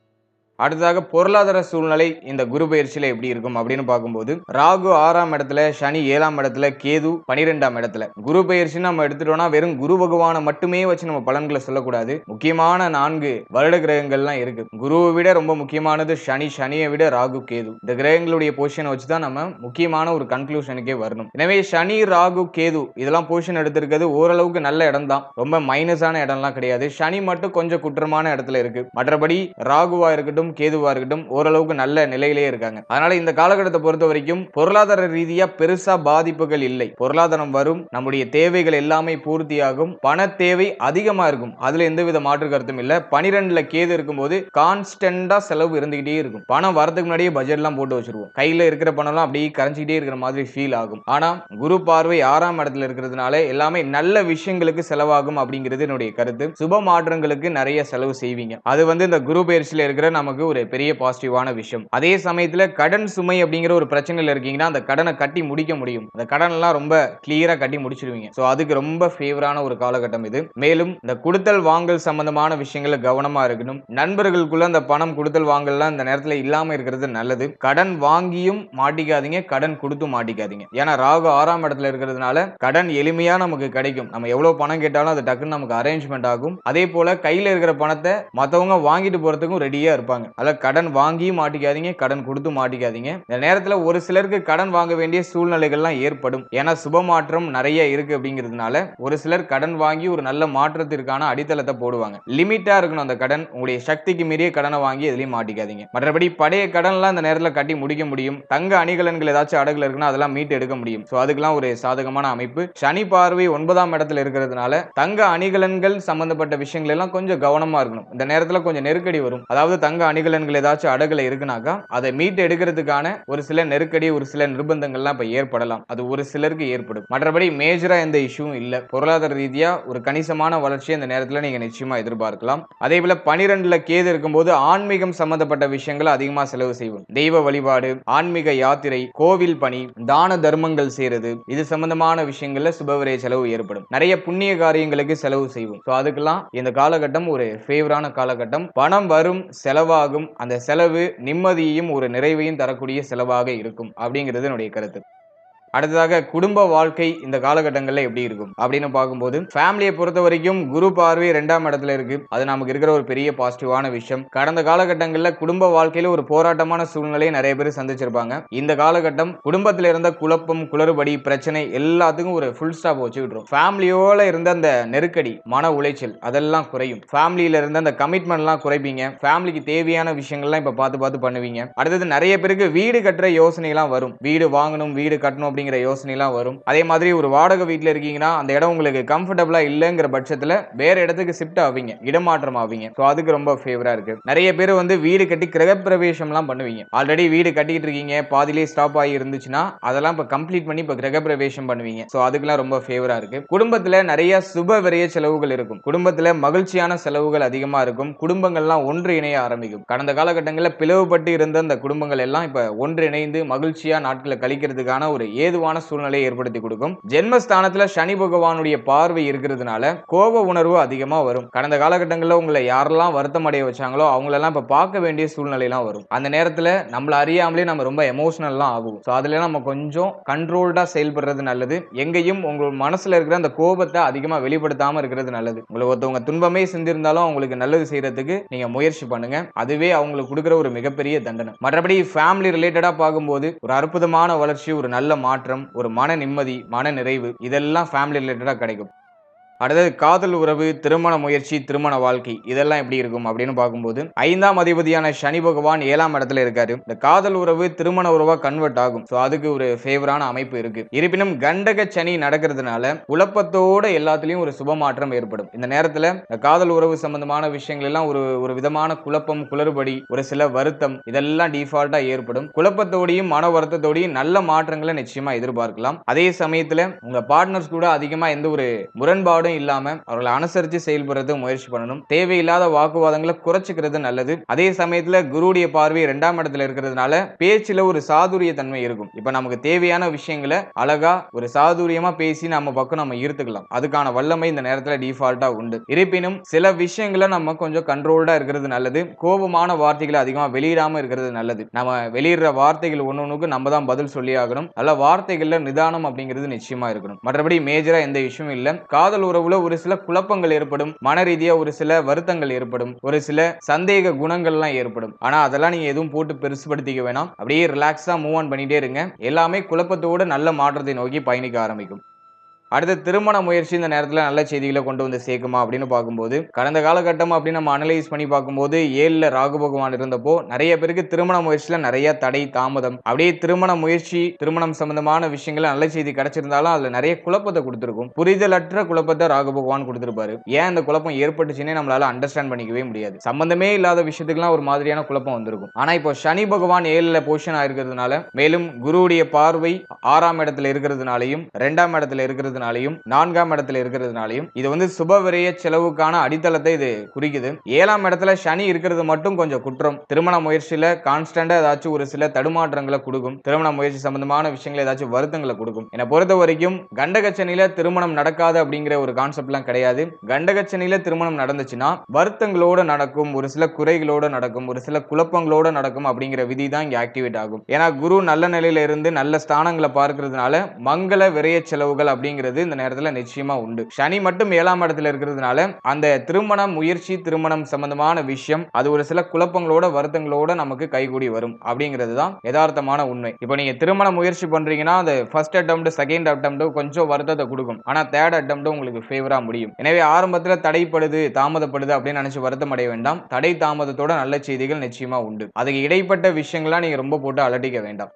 அடுத்ததாக பொருளாதார சூழ்நிலை இந்த குரு பயிற்சியில எப்படி இருக்கும் அப்படின்னு பார்க்கும்போது ராகு ஆறாம் இடத்துல சனி ஏழாம் இடத்துல கேது பனிரெண்டாம் இடத்துல. குரு பயிற்சி நம்ம எடுத்துட்டோம்னா வெறும் குரு பகவானை மட்டுமே வச்சு நம்ம பலன்களை சொல்லக்கூடாது. முக்கியமான நான்கு வருட கிரகங்கள்லாம் இருக்கு. குருவை விட ரொம்ப முக்கியமானது சனி சனியை விட ராகு கேது. இந்த கிரகங்களுடைய பொசிஷனை வச்சு தான் நம்ம முக்கியமான ஒரு கன்க்ளூஷனுக்கே வரணும். எனவே சனி ராகு கேது இதெல்லாம் பொசிஷன் எடுத்திருக்கிறது ஓரளவுக்கு நல்ல இடம் தான் ரொம்ப மைனஸான இடம்லாம் கிடையாது. சனி மட்டும் கொஞ்சம் குற்றமான இடத்துல இருக்கு. மற்றபடி ராகுவா இருக்கட்டும் கேதுவா இருக்கட்டும் ஓரளவுக்கு நல்ல நிலையிலே இருக்காங்க. அதனால இந்த காலகட்டத்தை பொறுத்த வரைக்கும் பொருளாதார ரீதியா பெருசா பாதிப்புகள் இல்லை. பொருளாதாரம் வரும் நம்முடைய தேவைகள் எல்லாமே பூர்த்தியாகும் பண தேவை அதிகமா இருக்கும். அதுல எந்தவித மாற்று கருத்தும் இல்ல. பனிரெண்டுல கேது இருக்கும்போது கான்ஸ்டன்டா செலவு இருந்துகிட்டே இருக்கும். பணம் வரதுக்கு முன்னாடியே பட்ஜெட் எல்லாம் போட்டு வச்சிருவோம். கையில இருக்கிற பணம்லாம் அப்படியே கரைஞ்சிக்கிட்டே இருக்கிற மாதிரி ஃபீல் ஆகும். ஆனா குரு பார்வை ஆறாம் இடத்துல இருக்கிறதுனால எல்லாமே நல்ல விஷயங்களுக்கு செலவாகும் அப்படிங்கிறது என்னுடைய கருத்து. சுப மாற்றங்களுக்கு நிறைய செலவு செய்வீங்க. அது வந்து இந்த குரு பயிற்சியில இருக்கிற நமக்கு ஒரு பெரிய பாசிட்டிவான விஷயம். அதே சமயத்துல கடன் சுமை அப்படிங்கிற ஒரு பிரச்சனையில இருக்கீங்கன்னா அந்த கடனை கட்டி முடிக்க முடியும். அந்த கடன்லாம் ரொம்ப கிளியரா கட்டி முடிச்சிருவீங்க. ஸோ அதுக்கு ரொம்ப ஃபேவரான ஒரு காலகட்டம் இது. மேலும் இந்த கொடுத்தல் வாங்கல் சம்பந்தமான விஷயங்கள்ல கவனமா இருக்கணும். நண்பர்களுக்குள்ள அந்த பணம் கொடுத்தல் வாங்கல்லாம் இந்த நேரத்துல இல்லாம இருக்கிறது நல்லது. கடன் வாங்கியும் மாட்டிக்காதீங்க கடன் கொடுத்தும் மாட்டிக்காதீங்க. ஏன்னா ராகு ஆறாம் இடத்துல இருக்கிறதுனால கடன் எளிமையா நமக்கு கிடைக்கும். நம்ம எவ்வளவு பணம் கேட்டாலும் அது டக்குன்னு நமக்கு அரேஞ்ச்மெண்ட் ஆகும். அதே போல கையில இருக்கிற பணத்தை மத்தவங்க வாங்கிட்டு போறதுக்கும் ரெடியா இருப்பாங்க. சொல்லுவாங்க அதாவது கடன் வாங்கியும் மாட்டிக்காதீங்க கடன் கொடுத்து மாட்டிக்காதீங்க. இந்த நேரத்தில் ஒரு சிலருக்கு கடன் வாங்க வேண்டிய சூழ்நிலைகள்லாம் ஏற்படும். ஏன்னா சுப மாற்றம் நிறைய இருக்கு அப்படிங்கிறதுனால ஒரு சிலர் கடன் வாங்கி ஒரு நல்ல மாற்றத்திற்கான அடித்தளத்தை போடுவாங்க. லிமிட்டா இருக்கணும் அந்த கடன். உங்களுடைய சக்திக்கு மீறிய கடனை வாங்கி எதுலையும் மாட்டிக்காதீங்க. மற்றபடி பழைய கடன்லாம் அந்த நேரத்தில் கட்டி முடிக்க முடியும். தங்க அணிகலன்கள் ஏதாச்சும் அடகுல இருக்குன்னா அதெல்லாம் மீட்டு எடுக்க முடியும். ஸோ அதுக்கெல்லாம் ஒரு சாதகமான அமைப்பு. சனி பார்வை ஒன்பதாம் இடத்துல இருக்கிறதுனால தங்க அணிகலன்கள் சம்பந்தப்பட்ட விஷயங்கள் எல்லாம் கொஞ்சம் கவனமா இருக்கணும். இந்த நேரத்தில் கொஞ்சம் நெருக்கடி வரும். அதாவது தங்க அணிகலன்கள் ஏதாச்சும் அடகுல இருக்குனாக்கா அதை மீட்டு எடுக்கிறதுக்கான ஒரு சில நெருக்கடி ஒரு சில நிர்பந்தங்கள்லாம் இப்போ ஏற்படலாம். அது ஒரு சிலருக்கு ஏற்படும். மற்றபடி மேஜரா எந்த இஷ்யூவும் இல்லை. பொருளாதார ரீதியா ஒரு கணிசமான வளர்ச்சியை இந்த நேரத்தில் நீங்க நிச்சயமா எதிர்பார்க்கலாம். அதே போல பனிரெண்டுல கேது இருக்கும்போது ஆன்மீகம் சம்பந்தப்பட்ட விஷயங்களை அதிகமா செலவு செய்வோம். தெய்வ வழிபாடு ஆன்மீக யாத்திரை கோவில் பணி தான தர்மங்கள் செய்யறது இது சம்பந்தமான விஷயங்கள்ல சுபவரைய செலவு ஏற்படும். நிறைய புண்ணிய காரியங்களுக்கு செலவு செய்வோம். ஸோ அதுக்கெல்லாம் இந்த காலகட்டம் ஒரு ஃபேவரான காலகட்டம். பணம் வரும் செலவாகும். அந்த செலவு நிம்மதியையும் ஒரு நிறைவையும் தரக்கூடிய செலவாக இருக்கும். அப்படிங்கிறது என்னுடைய கருத்து. அடுத்ததாக குடும்ப வாழ்க்கை இந்த காலகட்டங்களில் எப்படி இருக்கும்? அப்படின்னு பார்க்கும்போது ஃபேமிலியை பொறுத்த வரைக்கும் குரு பார்வை ரெண்டாம் இடத்துல இருக்கு. அது நமக்கு இருக்கிற ஒரு பெரிய பாசிட்டிவான விஷயம். கடந்த காலகட்டங்களில் குடும்ப வாழ்க்கையில ஒரு போராட்டமான சூழ்நிலையை நிறைய பேர் சந்திச்சிருப்பாங்க. இந்த காலகட்டம் குடும்பத்தில் இருந்த குழப்பம் குளறுபடி பிரச்சனை எல்லாத்துக்கும் ஒரு ஃபுல் ஸ்டாப் வச்சு விட்டுரும். ஃபேமிலியோட இருந்த அந்த நெருக்கடி மன உளைச்சல் அதெல்லாம் குறையும். ஃபேமிலியில இருந்த அந்த கமிட்மெண்ட்லாம் குறைப்பீங்க. ஃபேமிலிக்கு தேவையான விஷயங்கள்லாம் இப்போ பார்த்து பார்த்து பண்ணுவீங்க. அடுத்தது நிறைய பேருக்கு வீடு கட்டுற யோசனைலாம் வரும். வீடு வாங்கணும் வீடு கட்டணும் அப்படிங்கிற யோசனைலாம் வரும். அதே மாதிரி ஒரு வாடகை வீட்டில் இருக்கீங்கன்னா அந்த இடம் உங்களுக்கு கம்ஃபர்டபுளா இல்லைங்கிற பட்சத்தில் வேற இடத்துக்கு ஷிஃப்ட் ஆவீங்க. இடமாற்றம் ஆவீங்க ஸோ அதுக்கு ரொம்ப ஃபேவராக இருக்கு. நிறைய பேர் வந்து வீடு கட்டி கிரகப்பிரவேசம்லாம் பண்ணுவீங்க. ஆல்ரெடி வீடு கட்டிட்டு இருக்கீங்க பாதிலே ஸ்டாப் ஆகி இருந்துச்சுன்னா அதெல்லாம் இப்போ கம்ப்ளீட் பண்ணி இப்போ கிரகப்பிரவேசம் பண்ணுவீங்க. ஸோ அதுக்கெல்லாம் ரொம்ப ஃபேவராக இருக்கு. குடும்பத்தில் நிறைய சுப விரைய செலவுகள் இருக்கும். குடும்பத்தில் மகிழ்ச்சியான செலவுகள் அதிகமாக இருக்கும். குடும்பங்கள்லாம் ஒன்று இணைய ஆரம்பிக்கும். கடந்த காலகட்டங்களில் பிளவுபட்டு இருந்த அந்த குடும்பங்கள் எல்லாம் இப்போ ஒன்றிணைந்து மகிழ்ச்சியாக நாட்களை கழிக்கிறதுக்கான ஒரு ஏதுவான சூழ்நிலையை ஏற்படுத்தி கொடுக்கும். ஜென்மஸ்தானத்துல சனி பகவானுடைய பார்வை இருக்கிறதுனால கோப உணர்வு அதிகமா வரும். கடந்த காலகட்டங்களில் உங்களை யாரெல்லாம் வருத்தம் அடைய வச்சாங்களோ அவங்களெல்லாம் இப்ப பார்க்க வேண்டிய சூழ்நிலையெல்லாம் வரும். அந்த நேரத்துல நம்மள அறியாமலே நம்ம ரொம்ப எமோஷனல்லாம் ஆகும். ஸோ அதுல நம்ம கொஞ்சம் கண்ட்ரோல்டா செயல்படுறது நல்லது. எங்கேயும் உங்க மனசுல இருக்கிற அந்த கோபத்தை அதிகமா வெளிப்படுத்தாம இருக்கிறது நல்லது. உங்களுக்கு ஒருத்தவங்க துன்பமே செஞ்சிருந்தாலும் அவங்களுக்கு நல்லது செய்யறதுக்கு நீங்க முயற்சி பண்ணுங்க. அதுவே அவங்களுக்கு கொடுக்குற ஒரு மிகப்பெரிய தண்டனை. மற்றபடி ஃபேமிலி ரிலேட்டடா பார்க்கும்போது ஒரு அற்புதமான வளர்ச்சி ஒரு நல்ல மாற்றம். ஒரு மன நிம்மதி மன நிறைவு இதெல்லாம் ஃபேமிலி ரிலேட்டடாக கிடைக்கும். அடுத்தது காதல் உறவு திருமண முயற்சி திருமண வாழ்க்கை இதெல்லாம் எப்படி இருக்கும் அப்படின்னு பார்க்கும்போது ஐந்தாம் அதிபதியான சனி பகவான் ஏழாம் இடத்துல இருக்காரு. இந்த காதல் உறவு திருமண உறவா கன்வெர்ட் ஆகும். ஸோ அதுக்கு ஒரு ஃபேவரான அமைப்பு இருக்கு. இருப்பினும் கண்டக சனி நடக்கிறதுனால குழப்பத்தோட எல்லாத்துலயும் ஒரு சுப மாற்றம் ஏற்படும். இந்த நேரத்துல இந்த காதல் உறவு சம்பந்தமான விஷயங்கள் எல்லாம் ஒரு ஒரு விதமான குழப்பம் குளறுபடி ஒரு சில வருத்தம் இதெல்லாம் டிஃபால்ட்டா ஏற்படும். குழப்பத்தோடையும் மன வருத்தத்தோடையும் நல்ல மாற்றங்களை நிச்சயமா எதிர்பார்க்கலாம். அதே சமயத்துல உங்க பார்ட்னர்ஸ் கூட அதிகமா எந்த ஒரு முரண்பாடும் வாக்குவாதம் இல்லாம அவர்களை அனுசரித்து செயல்படுறது முயற்சி பண்ணணும். தேவையில்லாத வாக்குவாதங்களை குறைச்சிக்கிறது நல்லது. அதே சமயத்துல குருடைய பார்வை இரண்டாம் இடத்துல இருக்கிறதுனால பேச்சுல ஒரு சாதுரிய தன்மை இருக்கும். இப்ப நமக்கு தேவையான விஷயங்களை அழகா ஒரு சாதுரியமா பேசி நம்ம பக்கம் நம்ம ஈர்த்துக்கலாம். அதுக்கான வல்லமை இந்த நேரத்துல டிஃபால்ட்டா உண்டு. இருப்பினும் சில விஷயங்களை நம்ம கொஞ்சம் கண்ட்ரோல்டா இருக்கிறது நல்லது. கோபமான வார்த்தைகளை அதிகமா வெளியிடாம இருக்கிறது நல்லது. நம்ம வெளியிடுற வார்த்தைகள் ஒன்னொன்னுக்கு நம்ம தான் பதில் சொல்லி ஆகணும். அல்ல வார்த்தைகள்ல நிதானம் அப்படிங்கிறது நிச்சயமா இருக்கணும். மற்றபடி மேஜரா எந்த விஷயமும் இல்லை. காதல் உறவுல ஒரு சில குழப்பங்கள் ஏற்படும் மன ரீதியா ஒரு சில வருத்தங்கள் ஏற்படும் ஒரு சில சந்தேக குணங்கள்லாம் ஏற்படும். ஆனா அதெல்லாம் நீங்க எதுவும் போட்டு பெருசுபடுத்திக்க வேணாம். அப்படியே ரிலாக்ஸா மூவ் ஆன் பண்ணிட்டே இருங்க. எல்லாமே குழப்பத்தோட நல்ல மாற்றத்தை நோக்கி பயணிக்க ஆரம்பிக்கும். அடுத்த திருமண முயற்சி இந்த நேரத்தில் நல்ல செய்திகளை கொண்டு வந்து சேர்க்குமா அப்படின்னு பார்க்கும்போது கடந்த காலகட்டம் அப்படின்னு நம்ம அனலைஸ் பண்ணி பார்க்கும்போது ஏழில் ராகு பகவான் இருந்தப்போ நிறைய பேருக்கு திருமண முயற்சியில் நிறைய தடை தாமதம். அப்படியே திருமண முயற்சி திருமணம் சம்பந்தமான விஷயங்கள் நல்ல செய்தி கிடைச்சிருந்தாலும் அதில் நிறைய குழப்பத்தை கொடுத்துருக்கும். புரிதலற்ற குழப்பத்தை ராகு பகவான் கொடுத்துருப்பாரு. ஏன் அந்த குழப்பம் ஏற்பட்டுச்சுன்னே நம்மளால அண்டர்ஸ்டாண்ட் பண்ணிக்கவே முடியாது. சம்பந்தமே இல்லாத விஷயத்துக்குலாம் ஒரு மாதிரியான குழப்பம் வந்திருக்கும். ஆனா இப்போ சனி பகவான் ஏழுல போஷன் ஆயிருக்கிறதுனால மேலும் குருவுடைய பார்வை ஆறாம் இடத்துல இருக்கிறதுனாலையும் ரெண்டாம் இடத்துல இருக்கிறதுனாலையும் நான்காம் இடத்துல இருக்கிறதுனாலையும் இது வந்து சுபவிரய செலவுக்கான அடித்தளத்தை இது குறிக்குது. ஏழாம் இடத்துல சனி இருக்கிறது மட்டும் கொஞ்சம் குற்றம். திருமண முயற்சியில கான்ஸ்டன்டா ஏதாச்சும் ஒரு சில தடுமாற்றங்களை கொடுக்கும். திருமண முயற்சி சம்பந்தமான விஷயங்கள் ஏதாச்சும் வருத்தங்களை கொடுக்கும். என்னை பொறுத்த வரைக்கும் கண்டகச்சனில திருமணம் நடக்காது அப்படிங்கிற ஒரு கான்செப்ட்லாம் கிடையாது. கண்டகச்சனில திருமணம் நடந்துச்சுன்னா வருத்தங்களோட நடக்கும் ஒரு சில குறைகளோட நடக்கும் ஒரு சில குழப்பங்களோட நடக்கும் அப்படிங்கிற விதி தான் இங்கே ஆக்டிவேட் ஆகும். ஏன்னா குரு நல்ல நிலையில இருந்து நல்ல ஸ்தானங்களை பார்க்கறதுனால மங்கள விரைய செலவுகள் அப்படிங்கிறது இந்த நேரத்தில் நிச்சயமா உண்டு. சனி மட்டும் ஏழாம் இடத்துல இருக்கிறதுனால அந்த திருமணம் முயற்சி திருமணம் சம்பந்தமான விஷயம் அது ஒரு சில குழப்பங்களோட வருத்தங்களோட நமக்கு கைகூடி வரும். அப்படிங்கிறது தான் யதார்த்தமான உண்மை. இப்போ நீங்க திருமண முயற்சி பண்றீங்கன்னா அது ஃபர்ஸ்ட் அட்டம் செகண்ட் அட்டம் கொஞ்சம் வருத்தத்தை கொடுக்கும். ஆனா தேர்ட் அட்டம் உங்களுக்கு ஃபேவரா முடியும். எனவே ஆரம்பத்தில் தடைப்படுது தாமதப்படுது அப்படின்னு நினைச்சு வருத்தம் அடைய வேண்டாம். தடை தாமதத்தோட நல்ல செய்திகள் நிச்சயமா உண்டு. அதுக்கு இடைப்பட்ட விஷயங்கள்லாம் நீங்க ரொம்ப போட்டு அலட்டிக்க வேண்டாம்.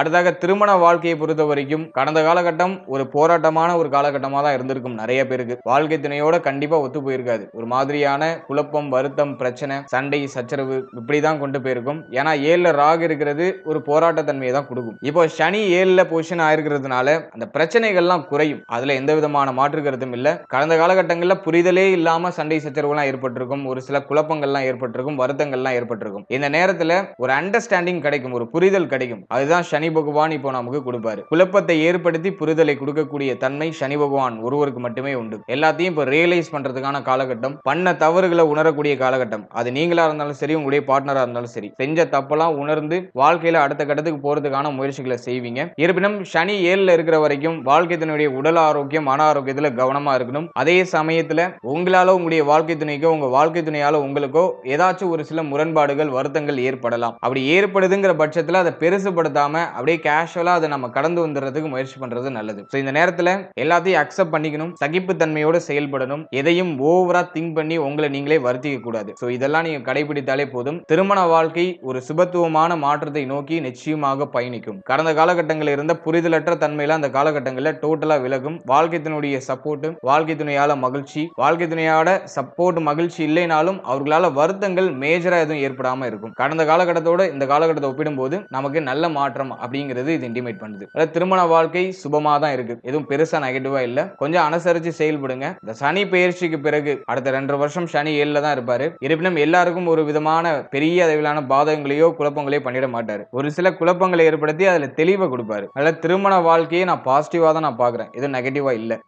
அடுத்தாக திருமண வாழ்க்கையை பொறுத்த வரைக்கும் கடந்த காலகட்டம் ஒரு போராட்டமான ஒரு காலகட்டமாக தான் இருந்திருக்கும் நிறைய பேருக்கு. வாழ்க்கை துணையோட கண்டிப்பா ஒத்து போயிருக்காது. ஒரு மாதிரியான குழப்பம் வருத்தம் பிரச்சனை சண்டை சச்சரவு இப்படி தான் கொண்டு போயிருக்கும். ஏன்னா ஏழுல ராகு இருக்கிறது ஒரு போராட்டத்தன்மையை தான் கொடுக்கும். இப்போ சனி ஏழுல பொசிஷன் ஆயிருக்கிறதுனால அந்த பிரச்சனைகள்லாம் குறையும். அதுல எந்த விதமான மாற்று கருத்தும் இல்லை. கடந்த காலகட்டங்களில் புரிதலே இல்லாம சண்டை சச்சரவுலாம் ஏற்பட்டிருக்கும். ஒரு சில குழப்பங்கள்லாம் ஏற்பட்டிருக்கும் வருத்தங்கள்லாம் ஏற்பட்டிருக்கும். இந்த நேரத்தில் ஒரு அண்டர்ஸ்டாண்டிங் கிடைக்கும் ஒரு புரிதல் கிடைக்கும். அதுதான் சனி பகவான் இப்போ நமக்கு கொடுப்பாரு. குழப்பத்தை ஏற்படுத்தி புரிதலை கொடுக்கக்கூடிய தன்மை சனி பகவான் ஒருவருக்கு மட்டுமே உண்டு. எல்லாத்தையும் இப்போ ரியலைஸ் பண்றதுக்கான காலகட்டம் பண்ண தவறுகளை உணரக்கூடிய காலகட்டம். அது நீங்களா இருந்தாலும் சரி உங்களுடைய பார்ட்னரா இருந்தாலும் சரி. செஞ்ச தப்பெல்லாம் உணர்ந்து வாழ்க்கையில அடுத்த கட்டத்துக்கு போறதுக்கான முயற்சிகளை செய்வீங்க. இருப்பினும் சனி ஏழுல இருக்கிற வரைக்கும் வாழ்க்கை துணையுடைய உடல் ஆரோக்கியம் மன ஆரோக்கியத்துல கவனமா இருக்கணும். அதே சமயத்துல உங்களால உங்களுடைய வாழ்க்கை துணைக்கோ உங்க வாழ்க்கை துணையால உங்களுக்கோ ஏதாச்சும் ஒரு சில முரண்பாடுகள் வருத்தங்கள் ஏற்படலாம். அப்படி ஏற்படுதுங்கிற பட்சத்துல அதை பெருசுபடுத்தாம அப்படியே கேஷுவலா அதை நம்ம கடந்து வந்துடுறதுக்கு முயற்சி பண்றது நல்லது. ஸோ இந்த நேரத்தில் எல்லாத்தையும் அக்செப்ட் பண்ணிக்கணும் சகிப்புத்தன்மையோட செயல்படணும் எதையும் ஓவரா திங்க் பண்ணி உங்களை நீங்களே வருத்திக்க கூடாது. ஸோ இதெல்லாம் நீங்க கடைபிடித்தாலே போதும். திருமண வாழ்க்கை ஒரு சுபத்துவமான மாற்றத்தை நோக்கி நிச்சயமாக பயணிக்கும். கடந்த காலகட்டங்களில் இருந்த புரிதலற்ற தன்மையில அந்த காலகட்டங்களில் டோட்டலா விலகும். வாழ்க்கை துணையுடைய சப்போர்ட் வாழ்க்கை துணையால மகிழ்ச்சி. வாழ்க்கை துணையோட சப்போர்ட் மகிழ்ச்சி இல்லைனாலும் அவர்களால வருத்தங்கள் மேஜரா எதுவும் ஏற்படாம இருக்கும். கடந்த காலகட்டத்தோட இந்த காலகட்டத்தை ஒப்பிடும்போது நமக்கு நல்ல மாற்றம் அப்படிங்கிறது இது இன்டிமேட் பண்ணுது. அதாவது திருமண வாழ்க்கை சுபமாக தான் இருக்கு. எதுவும் பெருசா நெகட்டிவா இல்ல. கொஞ்சம் அனுசரிச்சு செயல்படுங்க. இந்த சனி பெயர்ச்சிக்கு பிறகு அடுத்த ரெண்டரை வருஷம் சனி ஏழுல தான் இருப்பாரு. இருப்பினும் எல்லாருக்கும் ஒரு விதமான பெரிய அளவிலான பாதகங்களையோ குழப்பங்களையோ பண்ணிட மாட்டாரு. ஒரு சில குழப்பங்களை ஏற்படுத்தி அதுல தெளிவை கொடுப்பாரு. அதனால திருமண வாழ்க்கையை நான் பாசிட்டிவா தான் நான் பாக்குறேன் எதுவும் நெகட்டிவா இல்லை.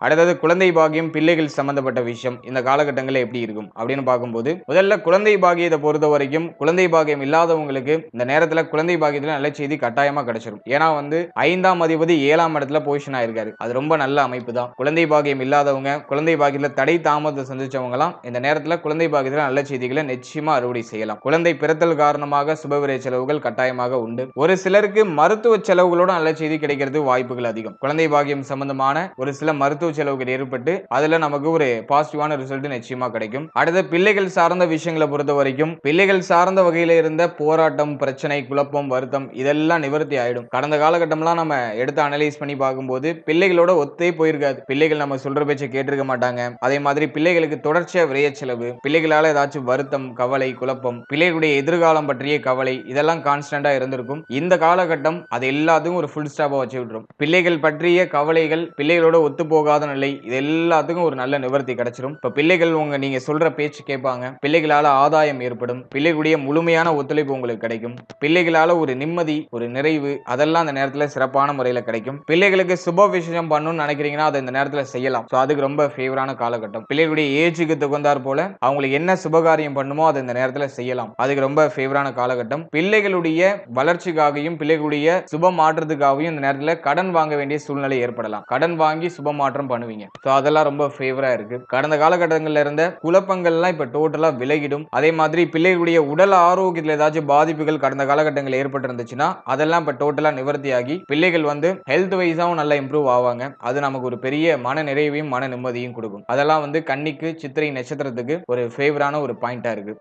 அடுத்தது குழந்தை பாகியம் பிள்ளைகள் சம்பந்தப்பட்ட விஷயம். இந்த காலகட்டங்களில் எப்படி இருக்கும்? அப்படின்னு பார்க்கும்போது முதல்ல குழந்தை பாக்கியத்தை பொறுத்த வரைக்கும் குழந்தை பாக்கியம் இல்லாதவங்களுக்கு இந்த நேரத்துல குழந்தை பாகியத்தில் நல்ல செய்தி கட்டாயமா கிடைச்சிடும் ஏன்னா வந்து ஐந்தாம் அதிபதி ஏழாம் இடத்துல பொசிஷன் ஆயிருக்காரு அது ரொம்ப நல்ல அமைப்பு தான் குழந்தை பாகியம் இல்லாதவங்க குழந்தை பாக்கியத்துல தடை தாமதத்தை சந்திச்சவங்கலாம் இந்த நேரத்துல குழந்தை பாகியத்துல நல்ல செய்திகளை நிச்சயமா அறுவடை செய்யலாம். குழந்தை பிறத்தல் காரணமாக சுபவிரை செலவுகள் கட்டாயமாக உண்டு. ஒரு சிலருக்கு மருத்துவ செலவுகளோட நல்ல செய்தி கிடைக்கிறது வாய்ப்புகள் அதிகம். குழந்தை பாகியம் சம்பந்தமான ஒரு சில மருத்துவ செலவுகள் ஏற்பட்டு அதுல நமக்கு ஒரு பாசிட்டிவான ரிசல்ட் நிச்சயமா கிடைக்கும். அடுத்த பிள்ளைகள் சார்ந்த விஷயங்களை பொறுத்த வரைக்கும் பிள்ளைகள் சார்ந்த வகையில இருந்த போராட்டம் பிரச்சனை குழப்பம் வருத்தம் இதெல்லாம் நிவர்த்தி ஆயிடும். கடந்த காலகட்டம்லாம் நம்ம எடுத்து அனலைஸ் பண்ணி பார்க்கும்போது பிள்ளைகளோட ஒத்தே போயிருக்காது. பிள்ளைகள் நம்ம சொல்ற பேச்சை கேட்டிருக்க மாட்டாங்க. அதே மாதிரி பிள்ளைகளுக்கு தொடர்ச்சியா விரைய செலவு பிள்ளைகளால ஏதாச்சும் வருத்தம் கவலை குழப்பம் பிள்ளைகளுடைய எதிர்காலம் பற்றிய கவலை இதெல்லாம் கான்ஸ்டன்டா இருந்திருக்கும். இந்த காலகட்டம் அது எல்லாத்தையும் ஒரு ஃபுல் ஸ்டாப்பா வச்சு விட்டுரும். பிள்ளைகள் பற்றிய கவலைகள் பிள்ளைகளோட ஒத்து போகாத இல்லாத நிலை இது எல்லாத்துக்கும் ஒரு நல்ல நிவர்த்தி கிடைச்சிடும் இப்போ பிள்ளைகள் உங்க நீங்க சொல்ற பேச்சு கேட்பாங்க. பிள்ளைகளால ஆதாயம் ஏற்படும். பிள்ளைகளுடைய முழுமையான ஒத்துழைப்பு உங்களுக்கு கிடைக்கும். பிள்ளைகளால ஒரு நிம்மதி ஒரு நிறைவு அதெல்லாம் அந்த நேரத்தில் சிறப்பான முறையில் கிடைக்கும். பிள்ளைகளுக்கு சுப விஷயம் பண்ணணும்னு நினைக்கிறீங்கன்னா அதை இந்த நேரத்தில் செய்யலாம். ஸோ அதுக்கு ரொம்ப ஃபேவரான காலகட்டம். பிள்ளைகளுடைய ஏஜுக்கு தகுந்தார் போல அவங்களுக்கு என்ன சுபகாரியம் பண்ணுமோ அதை இந்த நேரத்தில் செய்யலாம். அதுக்கு ரொம்ப ஃபேவரான காலகட்டம். பிள்ளைகளுடைய வளர்ச்சிக்காகவும் பிள்ளைகளுடைய சுப மாற்றத்துக்காகவும் இந்த நேரத்தில் கடன் வாங்க வேண்டிய சூழ்நிலை ஏற்படலாம். கடன் வாங்கி சுப மாற்றம் பண்ணுவீங்க. ஸோ அதெல்லாம் ரொம்ப ஃபேவரா இருக்கு. கடந்த காலகட்டங்களில் இருந்த குழப்பங்கள்லாம் இப்போ டோட்டலா விலகிடும். அதே மாதிரி பிள்ளைகளுடைய உடல் ஆரோக்கியத்தில் ஏதாச்சும் பாதிப்புகள் கடந்த காலகட்டங்களில் ஏற்பட்டு இருந்துச்சுன்னா அதெல்லாம் இப்போ டோட்டலா நிவர்த்தியாகி பிள்ளைகள் வந்து ஹெல்த் வைஸாகவும் நல்லா இம்ப்ரூவ் ஆவாங்க. அது நமக்கு ஒரு பெரிய மன நிறைவையும் மன நிம்மதியும் கொடுக்கும். அதெல்லாம் வந்து கன்னிக்கு சித்திரை நட்சத்திரத்துக்கு ஒரு ஃபேவரான ஒரு பாயிண்டா இருக்கு.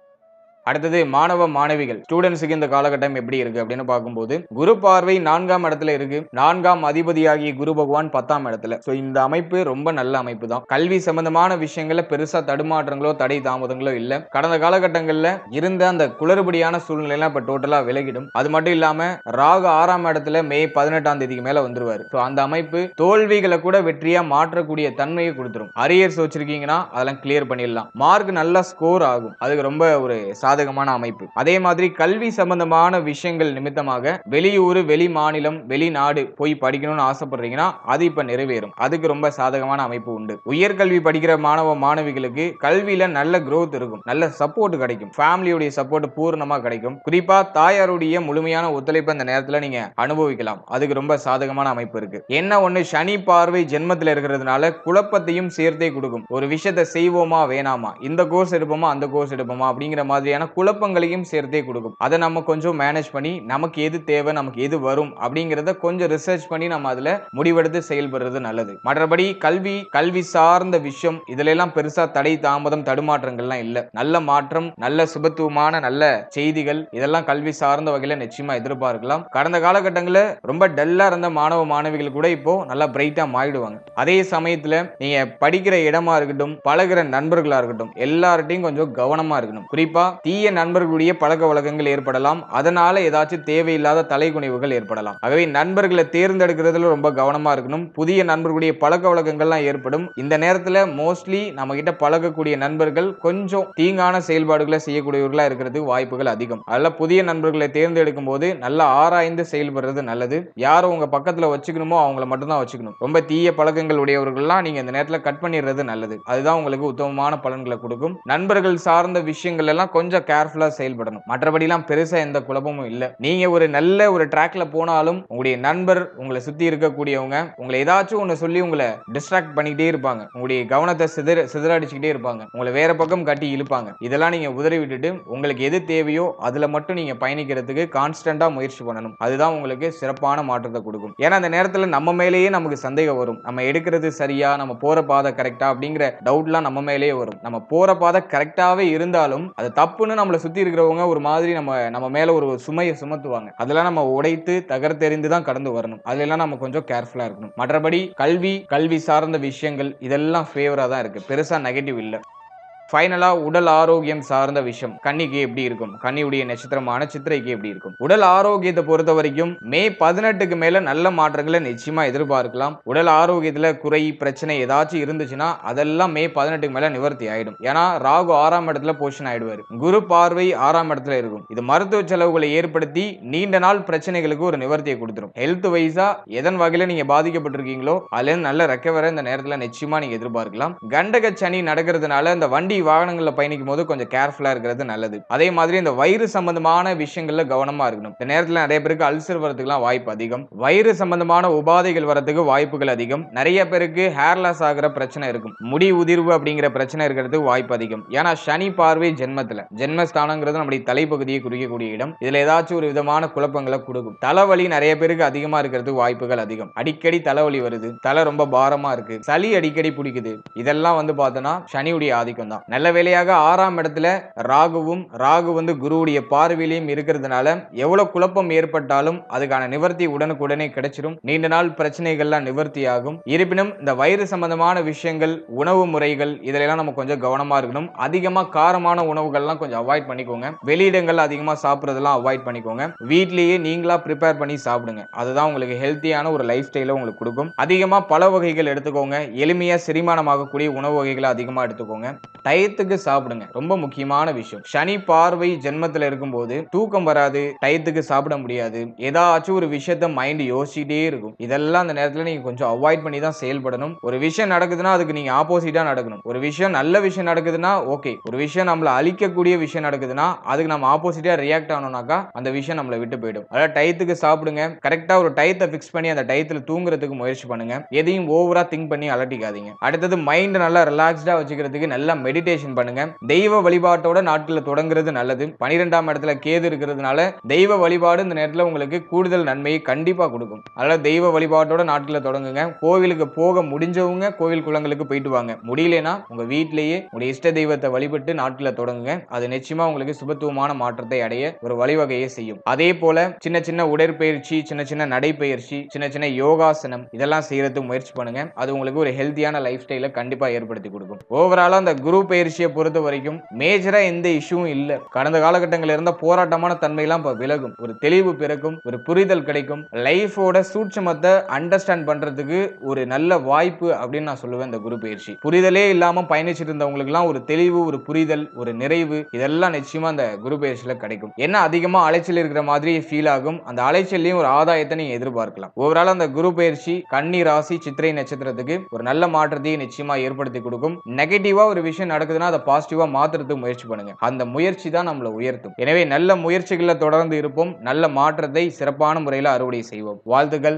அடுத்தது மாணவ மாணவிகள். ஸ்டூடெண்ட்ஸுக்கு இந்த காலகட்டம் எப்படி இருக்கு அப்படின்னு பார்க்கும்போது குரு பார்வை நான்காம் இடத்துல இருக்கு. நான்காம் அதிபதியாகிய குரு பகவான் பத்தாம் இடத்துல. ஸோ இந்த அமைப்பு ரொம்ப நல்ல அமைப்பு தான் கல்வி சம்பந்தமான விஷயங்கள்ல பெருசா தடுமாற்றங்களோ தடை தாமதங்களோ இல்லை. கடந்த காலகட்டங்கள்ல இருந்த அந்த குளறுபடியான சூழ்நிலையெல்லாம் இப்ப டோட்டலா விலகிடும். அது மட்டும் இல்லாம ராகு ஆறாம் இடத்துல மே பதினெட்டாம் தேதிக்கு மேல வந்துருவாரு. ஸோ அந்த அமைப்பு தோல்விகளை கூட வெற்றியா மாற்றக்கூடிய தன்மையை கொடுத்துரும். அரியர்ஸ் வச்சிருக்கீங்கன்னா அதெல்லாம் கிளியர் பண்ணிடலாம். மார்க் நல்லா ஸ்கோர் ஆகும். அதுக்கு ரொம்ப ஒரு சாதகமான அமைப்பு. அதே மாதிரி கல்வி சம்பந்தமான விஷயங்கள் நிமித்தமாக வெளியூர் வெளி மாநிலம் வெளிநாடு போய் படிக்கணும்னு ஆசைப்படுறீங்கன்னா அது இப்ப நிறைவேறும். அதுக்கு ரொம்ப சாதகமான அமைப்பு உண்டு. உயர்கல்வி படிக்கிற மாணவ மாணவிகளுக்கு கல்வியில நல்ல குரோத் இருக்கும். நல்ல சப்போர்ட் கிடைக்கும். ஃபேமிலியுடைய சப்போர்ட் பூர்ணமா கிடைக்கும். குறிப்பா தாயாருடைய முழுமையான ஒத்துழைப்பு அந்த நேரத்துல நீங்க அனுபவிக்கலாம். அதுக்கு ரொம்ப சாதகமான அமைப்பு இருக்கு. என்ன ஒண்ணு? சனி பார்வை ஜென்மத்தில் இருக்கிறதுனால குழப்பத்தையும் சேர்த்தே கொடுக்கும். ஒரு விஷயத்தை செய்வோமா வேணாமா? இந்த கோர்ஸ் எடுப்போமா அந்த கோர்ஸ் எடுப்போமா? அப்படிங்கிற மாதிரியான குழப்பங்களையும் சேர்த்தே கொடுக்கும். அதை நம்ம கொஞ்சம் மேனேஜ் பண்ணி நமக்கு எது தேவை நமக்கு எது வரும் அப்படிங்கிறத கொஞ்சம் ரிசர்ச் பண்ணி நம்ம அதுல முடிவெடுத்து செயல்படுறது நல்லது. மற்றபடி கல்வி கல்வி சார்ந்த விஷயம் இதுல எல்லாம் பெருசா தடை தாமதம் தடுமாற்றங்கள்லாம் இல்ல. நல்ல மாற்றம் நல்ல சுபத்துவமான நல்ல செய்திகள் இதெல்லாம் கல்வி சார்ந்த வகையில நிச்சயமா எதிர்பார்க்கலாம். கடந்த காலகட்டங்களில் ரொம்ப டல்லா இருந்த மாணவ மாணவிகள் கூட இப்போ நல்லா பிரைட்டா மாறிடுவாங்க. அதே சமயத்துல நீங்க படிக்கிற இடமா இருக்கட்டும் பழகிற நண்பர்களா இருக்கட்டும் எல்லார்ட்டையும் கொஞ்சம் கவனமா இருக்கணும். குறிப்பா தீய நண்பர்களுடைய பழக்க வழக்கங்கள் ஏற்படலாம். அதனால ஏதாச்சும் தேவையில்லாத தலைகுனிவுகள் ஏற்படலாம். ஆகவே நண்பர்களை தேர்ந்தெடுக்கிறதுல ரொம்ப கவனமா இருக்கணும். புதிய நண்பர்களுடைய பழக்க வழக்கங்கள்லாம் ஏற்படும். இந்த நேரத்துல மோஸ்ட்லி நம்ம கிட்ட பழகக்கூடிய நண்பர்கள் கொஞ்சம் தீங்கான செயல்பாடுகளை செய்யக்கூடியவர்களா இருக்கிறதுக்கு வாய்ப்புகள் அதிகம். அதனால புதிய நண்பர்களை தேர்ந்தெடுக்கும் போது நல்லா ஆராய்ந்து செயல்படுறது நல்லது. யாரும் உங்க பக்கத்துல வச்சுக்கணுமோ அவங்கள மட்டும்தான் வச்சுக்கணும். ரொம்ப தீய பழக்கங்கள் உடையவர்கள்லாம் நீங்க இந்த நேரத்துல கட் பண்ணிடுறது நல்லது. அதுதான் உங்களுக்கு உத்தமமான பலன்களை கொடுக்கும். நண்பர்கள் சார்ந்த விஷயங்கள் எல்லாம் கொஞ்சம் கேர்ஃபுல்லா செயல்படணும். மற்றபடிலாம் பெருசா எந்த குழப்பமும் இல்லை. நீங்க ஒரு நல்ல ஒரு ட்ராக்ல போனாலும் உங்களுடைய நண்பர் உங்களை சுத்தி இருக்கக்கூடியவங்க உங்களை ஏதாச்சும் ஒன்று சொல்லி உங்களை டிஸ்ட்ராக்ட் பண்ணிக்கிட்டே இருப்பாங்க. உங்களுடைய கவனத்தை சிதற சிதறடிச்சுக்கிட்டே இருப்பாங்க. உங்களை வேற பக்கம் கட்டி இழுப்பாங்க. இதெல்லாம் நீங்க உதறி விட்டுட்டு உங்களுக்கு எது தேவையோ அதுல மட்டும் நீங்க பயணிக்கிறதுக்கு கான்ஸ்டன்டா முயற்சி பண்ணணும். அதுதான் உங்களுக்கு சிறப்பான மாற்றத்தை கொடுக்கும். ஏன்னா அந்த நேரத்துல நம்ம மேலேயே நமக்கு சந்தேகம் வரும். நம்ம எடுக்கிறது சரியா நம்ம போற பாதை கரெக்டா அப்படிங்கிற டவுட்லாம் நம்ம மேலேயே வரும். நம்ம போற பாதை கரெக்டாவே இருந்தாலும் அது தப்புன்னு நம்மளை சுத்தி இருக்கிறவங்க ஒரு மாதிரி நம்ம நம்ம மேல ஒரு சுமையை சுமத்துவாங்க. அதெல்லாம் நம்ம உடைத்து தகர்த்தெறிந்து தான் கடந்து வரணும். அதெல்லாம் நம்ம கொஞ்சம் கேர்ஃபுல்லா இருக்கணும். மற்றபடி கல்வி கல்வி சார்ந்த விஷயங்கள் இதெல்லாம் ஃபேவரா தான் இருக்கு. பெருசா நெகட்டிவ் இல்லை. ஃபைனலா உடல் ஆரோக்கியம் சார்ந்த விஷயம். கன்னிக்கு எப்படி இருக்கும்? கன்னியுடைய நட்சத்திரமான சித்திரைக்கு எப்படி இருக்கும்? உடல் ஆரோக்கியத்தை பொறுத்த வரைக்கும் மே பதினெட்டுக்கு மேல நல்ல மாற்றங்களை நிச்சயமா எதிர்பார்க்கலாம். உடல் ஆரோக்கியத்துல குறை பிரச்சனை ஏதாச்சும் இருந்துச்சுன்னா அதெல்லாம் மே பதினெட்டுக்கு மேல நிவர்த்தி ஆயிடும். ஏன்னா ராகு ஆறாம் இடத்துல போஷன் ஆயிடுவாரு. குரு பார்வை ஆறாம் இடத்துல இருக்கும். இது மருத்துவ செலவுகளை ஏற்படுத்தி நீண்ட நாள் பிரச்சனைகளுக்கு ஒரு நிவர்த்தியை கொடுத்துரும். ஹெல்த் வைஸா எதன் வகையில நீங்க பாதிக்கப்பட்டிருக்கீங்களோ அதுல நல்ல ரெக்கவரை இந்த நேரத்துல நிச்சயமா நீங்க எதிர்பார்க்கலாம். கண்டக சனி நடக்கிறதுனால இந்த வண்டி வாகனங்கள்ல பயணிக்கும் போது கொஞ்சம் கேர்ஃபுல்லா இருக்கிறது நல்லது. அதே மாதிரி இந்த வயிறு சம்பந்தமான விஷயங்கள்ல கவனமா இருக்கணும். இந்த நேரத்துல நிறைய பேருக்கு அல்சர் வரதுக்குலாம் வாய்ப்பு அதிகம். வயிறு சம்பந்தமான உபாதைகள் வரதுக்கு வாய்ப்புகள் அதிகம். நிறைய பேருக்கு ஹேர் லாஸ் ஆகிற பிரச்சனை இருக்கும். முடி உதிர்வு அப்படிங்கிற பிரச்சனை இருக்கிறதுக்கு வாய்ப்பு அதிகம். ஏன்னா சனி பார்வை ஜென்மத்துல. ஜென்மஸ்தானங்கிறது நம்முடைய தலைப்பகுதியை குறிக்கக்கூடிய இடம். இதுல ஏதாச்சும் ஒரு விதமான குழப்பங்களை கொடுக்கும். தலைவலி நிறைய பேருக்கு அதிகமா இருக்கிறதுக்கு வாய்ப்புகள் அதிகம். அடிக்கடி தலைவலி வருது. தலை ரொம்ப பாரமா இருக்கு. சளி அடிக்கடி பிடிக்குது. இதெல்லாம் வந்து பார்த்தோன்னா சனியுடைய ஆதிக்கம் தான் நல்ல வேலையாக ஆறாம் இடத்துல ராகுவும் ராகு வந்து குருவுடைய பார்வையிலையும் இருக்கிறதுனால எவ்வளவு குழப்பம் ஏற்பட்டாலும் அதுக்கான நிவர்த்தி உடனுக்குடனே கிடைச்சிடும் நீண்ட நாள் பிரச்சனைகள்லாம் நிவர்த்தி ஆகும் இருப்பினும் இந்த வயிறு சம்பந்தமான விஷயங்கள் உணவு முறைகள் இதிலெல்லாம் நம்ம கொஞ்சம் கவனமா இருக்கணும். அதிகமா காரமான உணவுகள்லாம் கொஞ்சம் அவாய்ட் பண்ணிக்கோங்க. வெளியிடங்கள் அதிகமா சாப்பிட்றதெல்லாம் அவாய்ட் பண்ணிக்கோங்க. வீட்லேயே நீங்களா ப்ரிப்பேர் பண்ணி சாப்பிடுங்க. அதுதான் உங்களுக்கு ஹெல்த்தியான ஒரு லைஃப் ஸ்டைல உங்களுக்கு கொடுக்கும். அதிகமா பல வகைகள் எடுத்துக்கோங்க. எளிமையா செரிமானமாகக்கூடிய உணவு வகைகளை அதிகமா எடுத்துக்கோங்க. டயத்துக்கு சாப்பிடுங்க. ரொம்ப முக்கியமான விஷயம். சனி பார்வை ஜென்மத்தில் இருக்கும்போது தூக்கம் வராது டயத்துக்கு சாப்பிட முடியாது. ஏதாச்சும் ஒரு விஷயத்த மைண்ட் யோசிச்சுட்டே இருக்கும். இதெல்லாம் அந்த நேரத்தில் நீங்க கொஞ்சம் அவாய்ட் பண்ணி தான் செயல்படணும். ஒரு விஷயம் நடக்குதுன்னா அதுக்கு நீங்க ஆப்போசிட்டா நடக்கணும். ஒரு விஷயம் நல்ல விஷயம் நடக்குதுன்னா ஓகே ஒரு விஷயம் நம்மள அழிக்கக்கூடிய விஷயம் நடக்குதுன்னா அதுக்கு நம்ம ஆப்போசிட்டா ரியாக்ட் ஆனோம்னாக்கா அந்த விஷயம் நம்மளை விட்டு போயிடும். அதாவது டயத்துக்கு சாப்பிடுங்க. கரெக்டா ஒரு டயத்தை ஃபிக்ஸ் பண்ணி அந்த டயத்தில் தூங்குறதுக்கு முயற்சி பண்ணுங்க. எதையும் ஓவரா திங்க் பண்ணி அலட்டிக்காதீங்க. அடுத்தது மைண்ட் நல்லா ரிலாக்ஸ்டா வச்சுக்கிறதுக்கு நல்லா மெடிட் மெடிடேஷன் பண்ணுங்க. தெய்வ வழிபாட்டோட நாட்களை தொடங்குறது நல்லது. பனிரெண்டாம் இடத்துல கேது இருக்கிறதுனால தெய்வ வழிபாடு இந்த நேரத்தில் உங்களுக்கு கூடுதல் நன்மையை கண்டிப்பாக கொடுக்கும். அதனால தெய்வ வழிபாட்டோட நாட்களை தொடங்குங்க. கோவிலுக்கு போக முடிஞ்சவங்க கோவில் குளங்களுக்கு போயிட்டு வாங்க. முடியலனா உங்க வீட்டிலேயே உங்க இஷ்ட தெய்வத்தை வழிபட்டு நாட்களை தொடங்குங்க. அது நிச்சயமா உங்களுக்கு சுபத்துவமான மாற்றத்தை அடைய ஒரு வழிவகையை செய்யும். அதே போல சின்ன சின்ன உடற்பயிற்சி சின்ன சின்ன நடைப்பயிற்சி சின்ன சின்ன யோகாசனம் இதெல்லாம் செய்யறதுக்கு முயற்சி பண்ணுங்க. அது உங்களுக்கு ஒரு ஹெல்த்தியான லைஃப் ஸ்டைலை கண்டிப்பா ஏற்படுத்தி கொடுக்கும். ஓவராலா அந்த குரூப் பயிற்சியை பொறுத்த வரைக்கும் மேஜரா எந்த இஷ்யூவும் இல்ல. கடந்த காலகட்டங்களில் இருந்த போராட்டமான தன்மையெல்லாம் இப்ப விலகும். ஒரு தெளிவு பிறக்கும் ஒரு புரிதல் கிடைக்கும். லைஃபோட சூட்சமத்தை அண்டர்ஸ்டாண்ட் பண்றதுக்கு ஒரு நல்ல வாய்ப்பு அப்படின்னு நான் சொல்லுவேன் இந்த குரு பயிற்சி. புரிதலே இல்லாம பயணிச்சிட்டு இருந்தவங்களுக்குலாம் ஒரு தெளிவு ஒரு புரிதல் ஒரு நிறைவு இதெல்லாம் நிச்சயமா அந்த குரு பயிற்சியில கிடைக்கும். என்ன அதிகமா அலைச்சல் இருக்கிற மாதிரி ஃபீல் ஆகும். அந்த அலைச்சல்லையும் ஒரு ஆதாயத்தை நீங்க எதிர்பார்க்கலாம். ஓவரால் அந்த குரு பயிற்சி கன்னி ராசி சித்திரை நட்சத்திரத்துக்கு ஒரு நல்ல மாற்றத்தையும் நிச்சயமா ஏற்படுத்தி கொடுக்கும். நெகட்டிவா ஒரு விஷயம் நடக்குதுன்னா அதை பாசிட்டிவாக மாற்றுறதுக்கு முயற்சி பண்ணுங்க. அந்த முயற்சி தான் நம்மளை உயர்த்தும். எனவே நல்ல முயற்சிகளில் தொடர்ந்து இருப்போம். நல்ல மாற்றத்தை சிறப்பான முறையில் அறுவடை செய்வோம். வாழ்த்துக்கள்.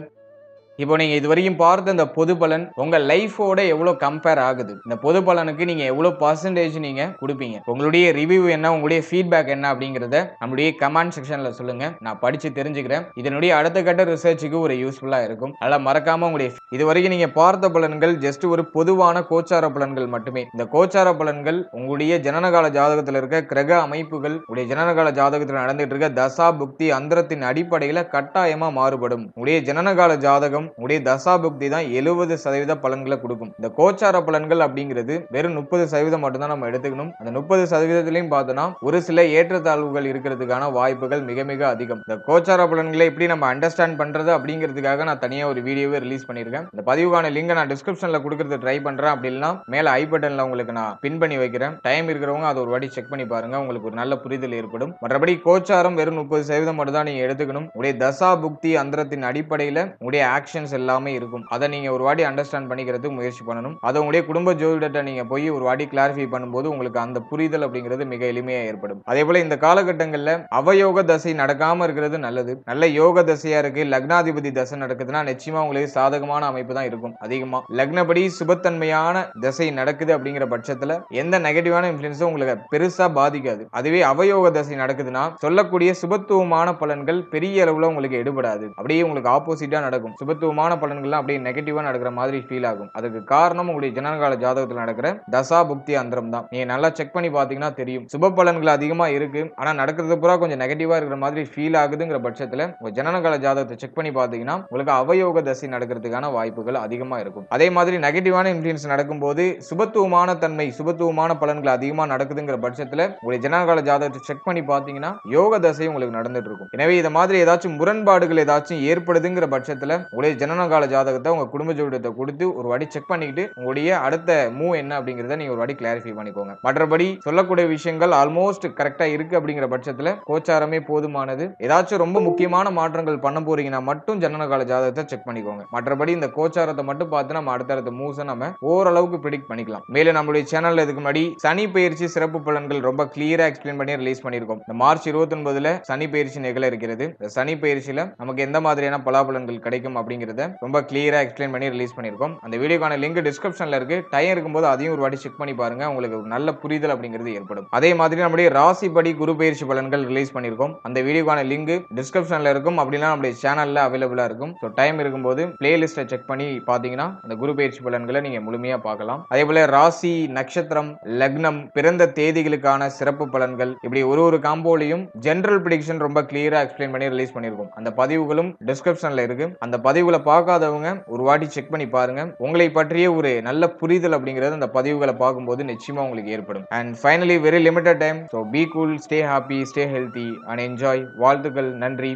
இப்போ நீங்கள் இது வரைக்கும் பார்த்த இந்த பொது பலன் உங்கள் லைஃபோட எவ்வளோ கம்பேர் ஆகுது? இந்த பொது பலனுக்கு நீங்கள் எவ்வளோ பர்சன்டேஜ் நீங்கள் கொடுப்பீங்க? உங்களுடைய ரிவ்யூ என்ன? உங்களுடைய ஃபீட்பேக் என்ன அப்படிங்கிறத நம்மளுடைய கமெண்ட் செக்ஷனில் சொல்லுங்கள் நான் படித்து தெரிஞ்சுக்கிறேன். இதனுடைய அடுத்த கட்ட ரிசர்ச்சுக்கு ஒரு யூஸ்ஃபுல்லாக இருக்கும். அதெல்லாம் மறக்காமல் உங்களுடைய இது வரைக்கும் நீங்கள் பார்த்த பலன்கள் ஜஸ்ட் ஒரு பொதுவான கோச்சார பலன்கள் மட்டுமே. இந்த கோச்சார பலன்கள் உங்களுடைய ஜனனகால ஜாதகத்தில் இருக்க கிரக அமைப்புகள் உங்களுடைய ஜனனகால ஜாதகத்தில் நடந்துகிட்டு இருக்க தசா புக்தி அந்தரத்தின் அடிப்படையில் கட்டாயமாக மாறுபடும். உங்களுடைய ஜனனகால ஜாதகம் உங்களுடைய தசா புக்தி தான் எழுபது சதவீத பலன்களை கொடுக்கும். இந்த கோச்சார பலன்கள் அப்படிங்கிறது வெறும் முப்பது சதவீதம் மட்டும்தான் நம்ம எடுத்துக்கணும். அந்த முப்பது சதவீதத்திலையும் பார்த்தோம்னா ஒரு சில ஏற்றத்தாழ்வுகள் இருக்கிறதுக்கான வாய்ப்புகள் மிக மிக அதிகம். இந்த கோச்சார பலன்களை எப்படி நம்ம அண்டர்ஸ்டாண்ட் பண்றது அப்படிங்கிறதுக்காக நான் தனியாக ஒரு வீடியோவே ரிலீஸ் பண்ணியிருக்கேன். இந்த பதிவுக்கான லிங்கை நான் டிஸ்கிரிப்ஷன்ல கொடுக்கறது ட்ரை பண்றேன் அப்படின்னா மேல ஐ பட்டன்ல உங்களுக்கு நான் பின் பண்ணி வைக்கிறேன். டைம் இருக்கிறவங்க அதை ஒரு வாட்டி செக் பண்ணி பாருங்க. உங்களுக்கு ஒரு நல்ல புரிதல் ஏற்படும். மற்றபடி கோச்சாரம் வெறும் முப்பது சதவீதம் மட்டும் தான் நீங்க எடுத்துக்கணும். உடைய தசா புக்தி அந்தரத்தின் அடிப்படையில் உடைய ஆக்ஷன் ஆக்ஷன்ஸ் எல்லாமே இருக்கும். அதை நீங்க ஒரு வாட்டி அண்டர்ஸ்டாண்ட் பண்ணிக்கிறதுக்கு முயற்சி பண்ணணும். அதை உங்களுடைய குடும்ப ஜோதிடத்தை நீங்கள் போய் ஒரு வாட்டி கிளாரிஃபை பண்ணும்போது உங்களுக்கு அந்த புரிதல் அப்படிங்கிறது மிக எளிமையா ஏற்படும். அதே போல இந்த காலகட்டங்களில் அவயோக தசை நடக்காம இருக்கிறது நல்லது. நல்ல யோக தசையா இருக்கு லக்னாதிபதி தசை நடக்குதுன்னா நிச்சயமா உங்களுக்கு சாதகமான அமைப்பு தான் இருக்கும். அதிகமா லக்னப்படி சுபத்தன்மையான தசை நடக்குது அப்படிங்கிற பட்சத்தில் எந்த நெகட்டிவான இன்ஃபுளுன்ஸும் உங்களுக்கு பெருசா பாதிக்காது. அதுவே அவயோக தசை நடக்குதுன்னா சொல்லக்கூடிய சுபத்துவமான பலன்கள் பெரிய அளவுல உங்களுக்கு எடுபடாது. அப்படியே உங்களுக்கு ஆப்போசிட்டா நடக்கும். சுபத்துவமான பலன்கள்லாம் அப்படியே நெகட்டிவா நடக்கிற மாதிரி ஃபீல் ஆகும். அதுக்கு காரணம் உங்களுடைய ஜனனகால ஜாதகத்தில் நடக்கிற தசா புக்தி அந்தரம் தான். நீங்க நல்லா செக் பண்ணி பாத்தீங்கன்னா தெரியும். சுப பலன்கள் அதிகமா இருக்கு. ஆனா நடக்கிறது பூரா கொஞ்சம் நெகட்டிவா இருக்கிற மாதிரி ஃபீல் ஆகுதுங்கிற பட்சத்துல உங்க ஜனனகால ஜாதகத்தை செக் பண்ணி பாத்தீங்கன்னா உங்களுக்கு அவயோக தசை நடக்கிறதுக்கான வாய்ப்புகள் அதிகமா இருக்கும். அதே மாதிரி நெகட்டிவான இன்ஃபுளுன்ஸ் நடக்கும்போது சுபத்துவமான தன்மை சுபத்துவமான பலன்கள் அதிகமா நடக்குதுங்கிற பட்சத்துல உங்களுடைய ஜனனகால ஜாதகத்தை செக் பண்ணி பாத்தீங்கன்னா யோக தசை உங்களுக்கு நடந்துட்டு இருக்கும். எனவே இதை மாதிரி ஏதாச்சும் முரண்பாடுகள் ஏதாச்சும் ஏற்படுதுங்கிற பட்சத்துல உங்களுடைய ஜனனகால ஜாதகத்தை உங்க குடும்ப ஜோதிடத்தை கொடுத்து ஒரு வாட்டி செக் பண்ணிக்கிட்டு உங்களுடைய அடுத்த மூவ் என்ன அப்படிங்கறத நீங்க ஒரு வாட்டி கிளாரிஃபை பண்ணிக்கோங்க. மற்றபடி சொல்லக்கூடிய விஷயங்கள் ஆல்மோஸ்ட் கரெக்டா இருக்கு அப்படிங்கிற பட்சத்துல கோச்சாரமே போதுமானது. ஏதாச்சும் ரொம்ப முக்கியமான மாற்றங்கள் பண்ண போறீங்கன்னா மட்டும் ஜனனகால ஜாதகத்தை செக் பண்ணிக்கோங்க. மற்றபடி இந்த கோச்சாரத்தை மட்டும் பார்த்து நம்ம அடுத்தடுத்த மூவ்ஸை நம்ம ஓரளவுக்கு ப்ரிடிக்ட் பண்ணிக்கலாம். மேலும் நம்மளுடைய சேனல்ல இதுக்கு முன்னாடி சனி பயிற்சி சிறப்பு பலன்கள் ரொம்ப கிளியரா எக்ஸ்பிளைன் பண்ணி ரிலீஸ் பண்ணியிருக்கோம். இந்த மார்ச் இருபத்தி ஒன்பதுல சனி பயிற்சி நிகழ இருக்கிறது. இந்த சனி பயிற்சியில நமக்கு எந்த மாதிரியான பலாபலன்கள் கிடைக்கும் அப்படின்னு அப்படிங்கிறத ரொம்ப கிளியராக எக்ஸ்பிளைன் பண்ணி ரிலீஸ் பண்ணியிருக்கோம். அந்த வீடியோக்கான லிங்க் டிஸ்கிரிப்ஷனில் இருக்கு. டைம் இருக்கும்போது அதையும் ஒரு வாட்டி செக் பண்ணி பாருங்க. உங்களுக்கு ஒரு நல்ல புரிதல் அப்படிங்கிறது ஏற்படும். அதே மாதிரி நம்முடைய ராசிப்படி குரு பயிற்சி பலன்கள் ரிலீஸ் பண்ணியிருக்கோம். அந்த வீடியோக்கான லிங்க் டிஸ்கிரிப்ஷனில் இருக்கும். அப்படின்னா நம்முடைய சேனலில் அவைலபிளாக இருக்கும். ஸோ டைம் இருக்கும்போது பிளேலிஸ்ட்டை செக் பண்ணி பார்த்தீங்கன்னா அந்த குரு பயிற்சி பலன்களை நீங்கள் முழுமையாக பார்க்கலாம். அதே போல ராசி நட்சத்திரம் லக்னம் பிறந்த தேதிகளுக்கான சிறப்பு பலன்கள். இப்படி ஒரு ஒரு காம்போலையும் ஜென்ரல் ப்ரிடிக்ஷன் ரொம்ப கிளியராக எக்ஸ்பிளைன் பண்ணி ரிலீஸ் பண்ணியிருக்கோம். அந்த பதிவுகளும் டிஸ்கிரிப்ஷனில் இருக்கு. அந்த பதிவு பதிவுகளை பார்க்காதவங்க ஒரு வாட்டி செக் பண்ணி பாருங்க. உங்களை பற்றிய ஒரு நல்ல புரிதல் அப்படிங்கிறது அந்த பதிவுகளை பார்க்கும்போது நிச்சயமா உங்களுக்கு ஏற்படும். And finally very limited time so be cool stay happy stay healthy and enjoy வாழ்த்துக்கள் நன்றி.